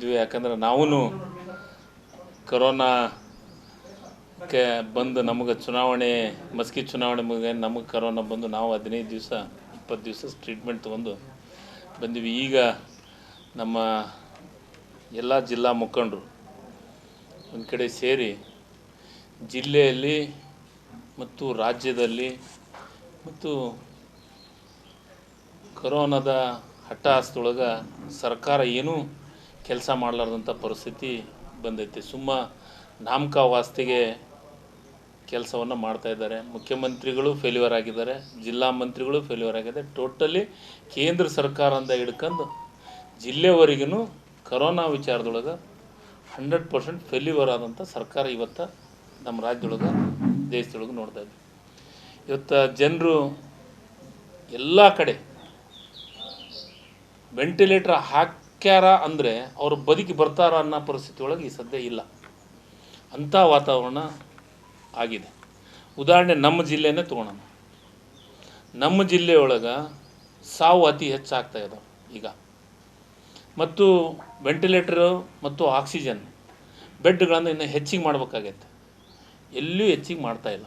ಇದ್ವಿ. ಯಾಕಂದ್ರೆ ನಾವೂ ಕರೋನಾಕ್ಕೆ ಬಂದು ನಮಗೆ ಚುನಾವಣೆ, ಮಸ್ಕಿ ಚುನಾವಣೆ ಮುಗಿದ ನಮಗೆ ಕರೋನಾ ಬಂದು ನಾವು ಹದಿನೈದು ದಿವಸ, ಇಪ್ಪತ್ತು ದಿವಸ ಟ್ರೀಟ್ಮೆಂಟ್ ತೊಗೊಂಡು ಬಂದಿವಿ. ಈಗ ನಮ್ಮ ಎಲ್ಲ ಜಿಲ್ಲಾ ಮುಖಂಡರು ಒಂದು ಕಡೆ ಸೇರಿ ಜಿಲ್ಲೆಯಲ್ಲಿ ಮತ್ತು ರಾಜ್ಯದಲ್ಲಿ ಮತ್ತು ಕರೋನಾದ ಹಟ್ಟಹಾಸದೊಳಗೆ ಸರ್ಕಾರ ಏನೂ ಕೆಲಸ ಮಾಡಲಾರ್ದಂಥ ಪರಿಸ್ಥಿತಿ ಬಂದೈತಿ. ಸುಮ್ಮ ನಾಮಕ ವಾಸ್ತಿಗೆ ಕೆಲಸವನ್ನು ಮಾಡ್ತಾ ಇದ್ದಾರೆ. ಮುಖ್ಯಮಂತ್ರಿಗಳು ಫೇಲ್ಯೂರ್ ಆಗಿದ್ದಾರೆ. ಜಿಲ್ಲಾ ಮಂತ್ರಿಗಳು ಫೇಲ್ಯೂರ್ ಆಗಿದೆ ಟೋಟಲಿ ಕೇಂದ್ರ ಸರ್ಕಾರದಿಂದ ಹಿಡ್ಕೊಂಡು ಜಿಲ್ಲೆವರೆಗೂ ಕರೋನಾ ವಿಚಾರದೊಳಗೆ ಹಂಡ್ರೆಡ್ ಪರ್ಸೆಂಟ್ ಫೇಲ್ಯೂರ್ ಆದಂಥ ಸರ್ಕಾರ ಇವತ್ತು ನಮ್ಮ ರಾಜ್ಯದೊಳಗೆ, ದೇಶದೊಳಗೆ ನೋಡ್ತಾ ಇದ್ವಿ ಇವತ್ತು ಜನರು ಎಲ್ಲ ಕಡೆ ವೆಂಟಿಲೇಟರ್ ಹಾಕ್ಯಾರ ಅಂದರೆ ಅವರು ಬದುಕಿ ಬರ್ತಾರ ಅನ್ನೋ ಪರಿಸ್ಥಿತಿ ಒಳಗೆ ಈ ಸದ್ಯ ಇಲ್ಲ. ಅಂಥ ವಾತಾವರಣ ಆಗಿದೆ. ಉದಾಹರಣೆ ನಮ್ಮ ಜಿಲ್ಲೆನೇ ತೊಗೊಳೋಣ ನಮ್ಮ ಜಿಲ್ಲೆಯೊಳಗೆ ಸಾವು ಅತಿ ಹೆಚ್ಚಾಗ್ತಾ ಇದೆ ಈಗ. ಮತ್ತು ವೆಂಟಿಲೇಟರು ಮತ್ತು ಆಕ್ಸಿಜನ್ ಬೆಡ್ಗಳನ್ನು ಇನ್ನೂ ಹೆಚ್ಚಿಗೆ ಮಾಡಬೇಕಾಗೈತೆ. ಎಲ್ಲೂ ಹೆಚ್ಚಿಗೆ ಮಾಡ್ತಾ ಇಲ್ಲ.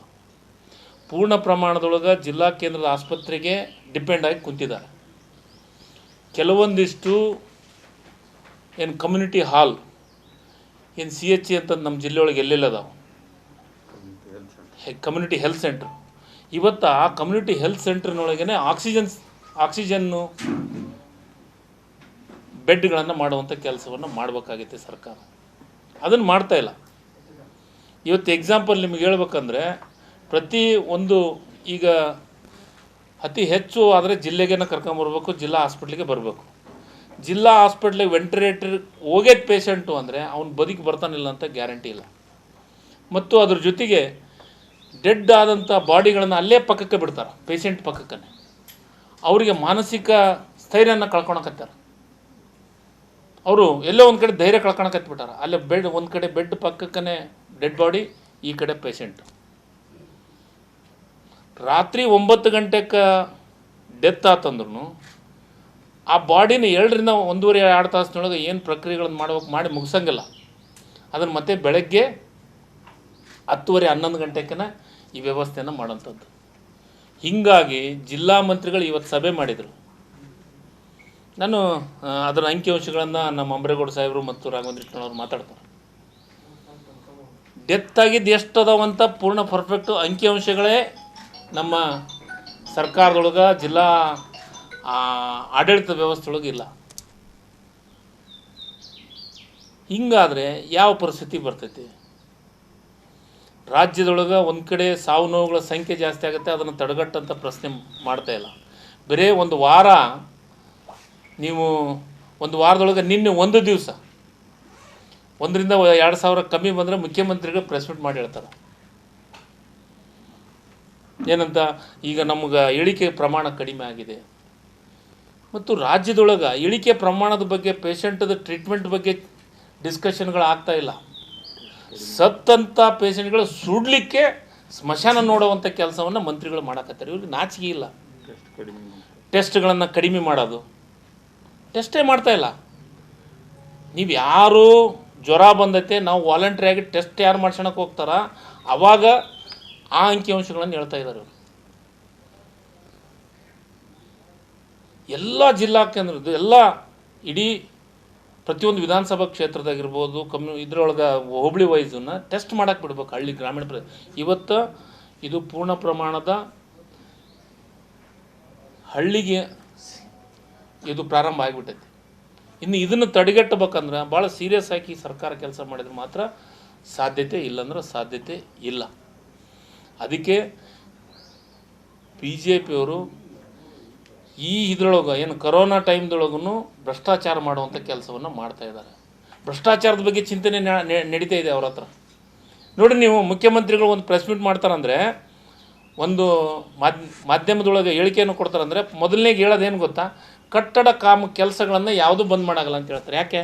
ಪೂರ್ಣ ಪ್ರಮಾಣದೊಳಗೆ ಜಿಲ್ಲಾ ಕೇಂದ್ರದ ಆಸ್ಪತ್ರೆಗೆ ಡಿಪೆಂಡ್ ಆಗಿ ಕುಂತಿದ್ದಾರೆ. ಕೆಲವೊಂದಿಷ್ಟು ಏನು ಕಮ್ಯುನಿಟಿ ಹಾಲ್ ಏನು ಸಿ ಎಚ್ ಇ ಅಂತ ನಮ್ಮ ಜಿಲ್ಲೆಯೊಳಗೆ ಎಲ್ಲೆಲ್ಲ ಅದಾವೆ? ಕಮ್ಯುನಿಟಿ ಹೆಲ್ತ್ ಸೆಂಟ್ರ್ ಇವತ್ತು ಆ ಕಮ್ಯುನಿಟಿ ಹೆಲ್ತ್ ಸೆಂಟ್ರ್ನೊಳಗೇ ಆಕ್ಸಿಜನ್ ಆಕ್ಸಿಜನ್ನು ಬೆಡ್ಗಳನ್ನು ಮಾಡುವಂಥ ಕೆಲಸವನ್ನು ಮಾಡಬೇಕಾಗೈತೆ ಸರ್ಕಾರ. ಅದನ್ನು ಮಾಡ್ತಾ ಇಲ್ಲ. ಇವತ್ತು ಎಕ್ಸಾಂಪಲ್ ನಿಮ್ಗೆ ಹೇಳ್ಬೇಕಂದ್ರೆ ಪ್ರತಿ ಒಂದು ಈಗ ಅತಿ ಹೆಚ್ಚು ಆದರೆ ಜಿಲ್ಲೆಗೇನ ಕರ್ಕೊಂಬರ್ಬೇಕು ಜಿಲ್ಲಾ ಹಾಸ್ಪಿಟ್ಲಿಗೆ ಬರಬೇಕು. ಜಿಲ್ಲಾ ಹಾಸ್ಪಿಟ್ಲಿಗೆ ವೆಂಟಿಲೇಟರ್ ಹೋಗೇದ್ ಪೇಷಂಟು ಅಂದರೆ ಅವ್ನು ಬದುಕಿ ಬರ್ತಾನಿಲ್ಲ ಅಂತ ಗ್ಯಾರಂಟಿ ಇಲ್ಲ. ಮತ್ತು ಅದ್ರ ಜೊತೆಗೆ ಡೆಡ್ ಆದಂಥ ಬಾಡಿಗಳನ್ನು ಅಲ್ಲೇ ಪಕ್ಕಕ್ಕೆ ಬಿಡ್ತಾರೆ, ಪೇಷಂಟ್ ಪಕ್ಕಕ್ಕೆ ಅವರಿಗೆ ಮಾನಸಿಕ ಸ್ಥೈರ್ಯನ ಕಳ್ಕೊಳಕತ್ತಾರೆ. ಅವರು ಎಲ್ಲೋ ಒಂದು ಕಡೆ ಧೈರ್ಯ ಕಳ್ಕೊಳಕತ್ಬಿಟ್ಟಾರ ಅಲ್ಲೇ ಬೆಡ್, ಒಂದು ಕಡೆ ಬೆಡ್ ಪಕ್ಕಕ್ಕೇ ಡೆಡ್ ಬಾಡಿ, ಈ ಕಡೆ ಪೇಷಂಟ್. ರಾತ್ರಿ ಒಂಬತ್ತು ಗಂಟೆಗೆ ಡೆತ್ ಆತಂದ್ರೂ ಆ ಬಾಡಿನ ಎರಡರಿಂದ ಒಂದೂವರೆ, ಎರಡು ತಾಸಿನೊಳಗೆ ಏನು ಪ್ರಕ್ರಿಯೆಗಳನ್ನು ಮಾಡ್ಬೇಕು ಮಾಡಿ ಮುಗಿಸಂಗಿಲ್ಲ. ಅದನ್ನು ಮತ್ತೆ ಬೆಳಗ್ಗೆ ಹತ್ತುವರೆ, ಹನ್ನೊಂದು ಗಂಟೆಗೆ ಈ ವ್ಯವಸ್ಥೆಯನ್ನು ಮಾಡೋಂಥದ್ದು ಹೀಗಾಗಿ ಜಿಲ್ಲಾ ಮಂತ್ರಿಗಳು ಇವತ್ತು ಸಭೆ ಮಾಡಿದರು. ನಾನು ಅದರ ಅಂಕಿಅಂಶಗಳನ್ನು ನಮ್ಮ ಅಂಬ್ರೇಗೌಡ ಸಾಹೇಬರು ಮತ್ತು ರಾಘವೇಂದ್ರ ಅವರು ಮಾತಾಡ್ತಾರೆ. ಡೆತ್ ಆಗಿದ್ದು ಎಷ್ಟು ಅದಾವಂತ ಪೂರ್ಣ ಪರ್ಫೆಕ್ಟು ಅಂಕಿಅಂಶಗಳೇ ನಮ್ಮ ಸರ್ಕಾರದೊಳಗೆ ಜಿಲ್ಲಾ ಆ, ಆಡಳಿತ ವ್ಯವಸ್ಥೆ ಒಳಗೆ ಇಲ್ಲ. ಹಿಂಗಾದರೆ ಯಾವ ಪರಿಸ್ಥಿತಿ ಬರ್ತೈತಿ? ರಾಜ್ಯದೊಳಗೆ ಒಂದು ಕಡೆ ಸಾವು ನೋವುಗಳ ಸಂಖ್ಯೆ ಜಾಸ್ತಿ ಆಗುತ್ತೆ ಅದನ್ನು ತಡೆಗಟ್ಟಂಥ ಪ್ರಶ್ನೆ ಮಾಡ್ತಾ ಇಲ್ಲ. ಬರೇ ಒಂದು ವಾರ ನೀವು ಒಂದು ವಾರದೊಳಗೆ ನಿನ್ನೆ ಒಂದು ದಿವಸ ಒಂದರಿಂದ ಎರಡು ಸಾವಿರ ಕಮ್ಮಿ ಬಂದರೆ ಮುಖ್ಯಮಂತ್ರಿಗಳು ಪ್ರೆಸ್ ಮೀಟ್ ಮಾಡಿ ಹೇಳ್ತಾರೆ. ಏನಂತ ಈಗ ನಮ್ಗೆ ಇಳಿಕೆ ಪ್ರಮಾಣ ಕಡಿಮೆ ಆಗಿದೆ. ಮತ್ತು ರಾಜ್ಯದೊಳಗೆ ಇಳಿಕೆ ಪ್ರಮಾಣದ ಬಗ್ಗೆ ಪೇಷಂಟದ ಟ್ರೀಟ್ಮೆಂಟ್ ಬಗ್ಗೆ ಡಿಸ್ಕಷನ್ಗಳು ಆಗ್ತಾ ಇಲ್ಲ. ಸತ್ತಂಥ ಪೇಷಂಟ್ಗಳು ಸುಡಲಿಕ್ಕೆ ಸ್ಮಶಾನ ನೋಡುವಂಥ ಕೆಲಸವನ್ನು ಮಂತ್ರಿಗಳು ಮಾಡಕತ್ತಾರೆ. ಇವ್ರಿಗೆ ನಾಚಿಕೆ ಇಲ್ಲ. ಟೆಸ್ಟ್ಗಳನ್ನು ಕಡಿಮೆ ಮಾಡೋದು. ಟೆಸ್ಟೇ ಮಾಡ್ತಾ ಇಲ್ಲ. ನೀವು ಯಾರು ಜ್ವರ ಬಂದೈತೆ ನಾವು ವಾಲಂಟ್ರಿಯಾಗಿ ಟೆಸ್ಟ್ ಯಾರು ಮಾಡ್ಸೋಣಕ್ಕೆ ಹೋಗ್ತಾರ ಆವಾಗ ಆ ಅಂಕಿಅಂಶಗಳನ್ನು ಹೇಳ್ತಾ ಇದ್ದಾರೆ ಇವ್ರು. ಎಲ್ಲ ಜಿಲ್ಲಾ ಕೇಂದ್ರದ್ದು, ಎಲ್ಲ ಇಡೀ ಪ್ರತಿಯೊಂದು ವಿಧಾನಸಭಾ ಕ್ಷೇತ್ರದಾಗಿರ್ಬೋದು ಕಮ್ಯು ಇದ್ರೊಳಗೆ ಹೋಬಳಿ ವೈಸನ್ನ ಟೆಸ್ಟ್ ಮಾಡಕ್ಕೆ ಬಿಡ್ಬೇಕು ಹಳ್ಳಿ ಗ್ರಾಮೀಣ ಪ್ರ ಇವತ್ತು ಇದು ಪೂರ್ಣ ಪ್ರಮಾಣದ ಹಳ್ಳಿಗೆ ಇದು ಪ್ರಾರಂಭ ಆಗಿಬಿಟ್ಟೈತಿ. ಇನ್ನು ಇದನ್ನು ತಡೆಗಟ್ಟಬೇಕಂದ್ರೆ ಭಾಳ ಸೀರಿಯಸ್ ಆಗಿ ಸರ್ಕಾರ ಕೆಲಸ ಮಾಡಿದ್ರೆ ಮಾತ್ರ ಸಾಧ್ಯತೆ ಇಲ್ಲಂದ್ರೆ ಸಾಧ್ಯತೆ ಇಲ್ಲ. ಅದಕ್ಕೆ ಬಿ ಜೆ ಪಿಯವರು ಈ ಇದ್ರೊಳಗೆ ಏನು ಕರೋನಾ ಟೈಮ್ದೊಳಗೂ ಭ್ರಷ್ಟಾಚಾರ ಮಾಡುವಂಥ ಕೆಲಸವನ್ನು ಮಾಡ್ತಾ ಇದ್ದಾರೆ. ಭ್ರಷ್ಟಾಚಾರದ ಬಗ್ಗೆ ಚಿಂತನೆ ನಡೀತಾ ಇದೆ ಅವ್ರ ಹತ್ರ. ನೋಡಿ ನೀವು ಮುಖ್ಯಮಂತ್ರಿಗಳು ಒಂದು ಪ್ರೆಸ್ ಮೀಟ್ ಮಾಡ್ತಾರಂದರೆ, ಒಂದು ಮಾಧ್ಯ ಮಾಧ್ಯಮದೊಳಗೆ ಹೇಳಿಕೆಯನ್ನು ಕೊಡ್ತಾರಂದರೆ, ಮೊದಲನೇಗೆ ಹೇಳೋದೇನು ಗೊತ್ತಾ? ಕಟ್ಟಡ ಕಾಮ ಕೆಲಸಗಳನ್ನು ಯಾವುದೂ ಬಂದ್ ಮಾಡಾಗಲ್ಲ ಅಂತ ಹೇಳ್ತಾರೆ. ಯಾಕೆ?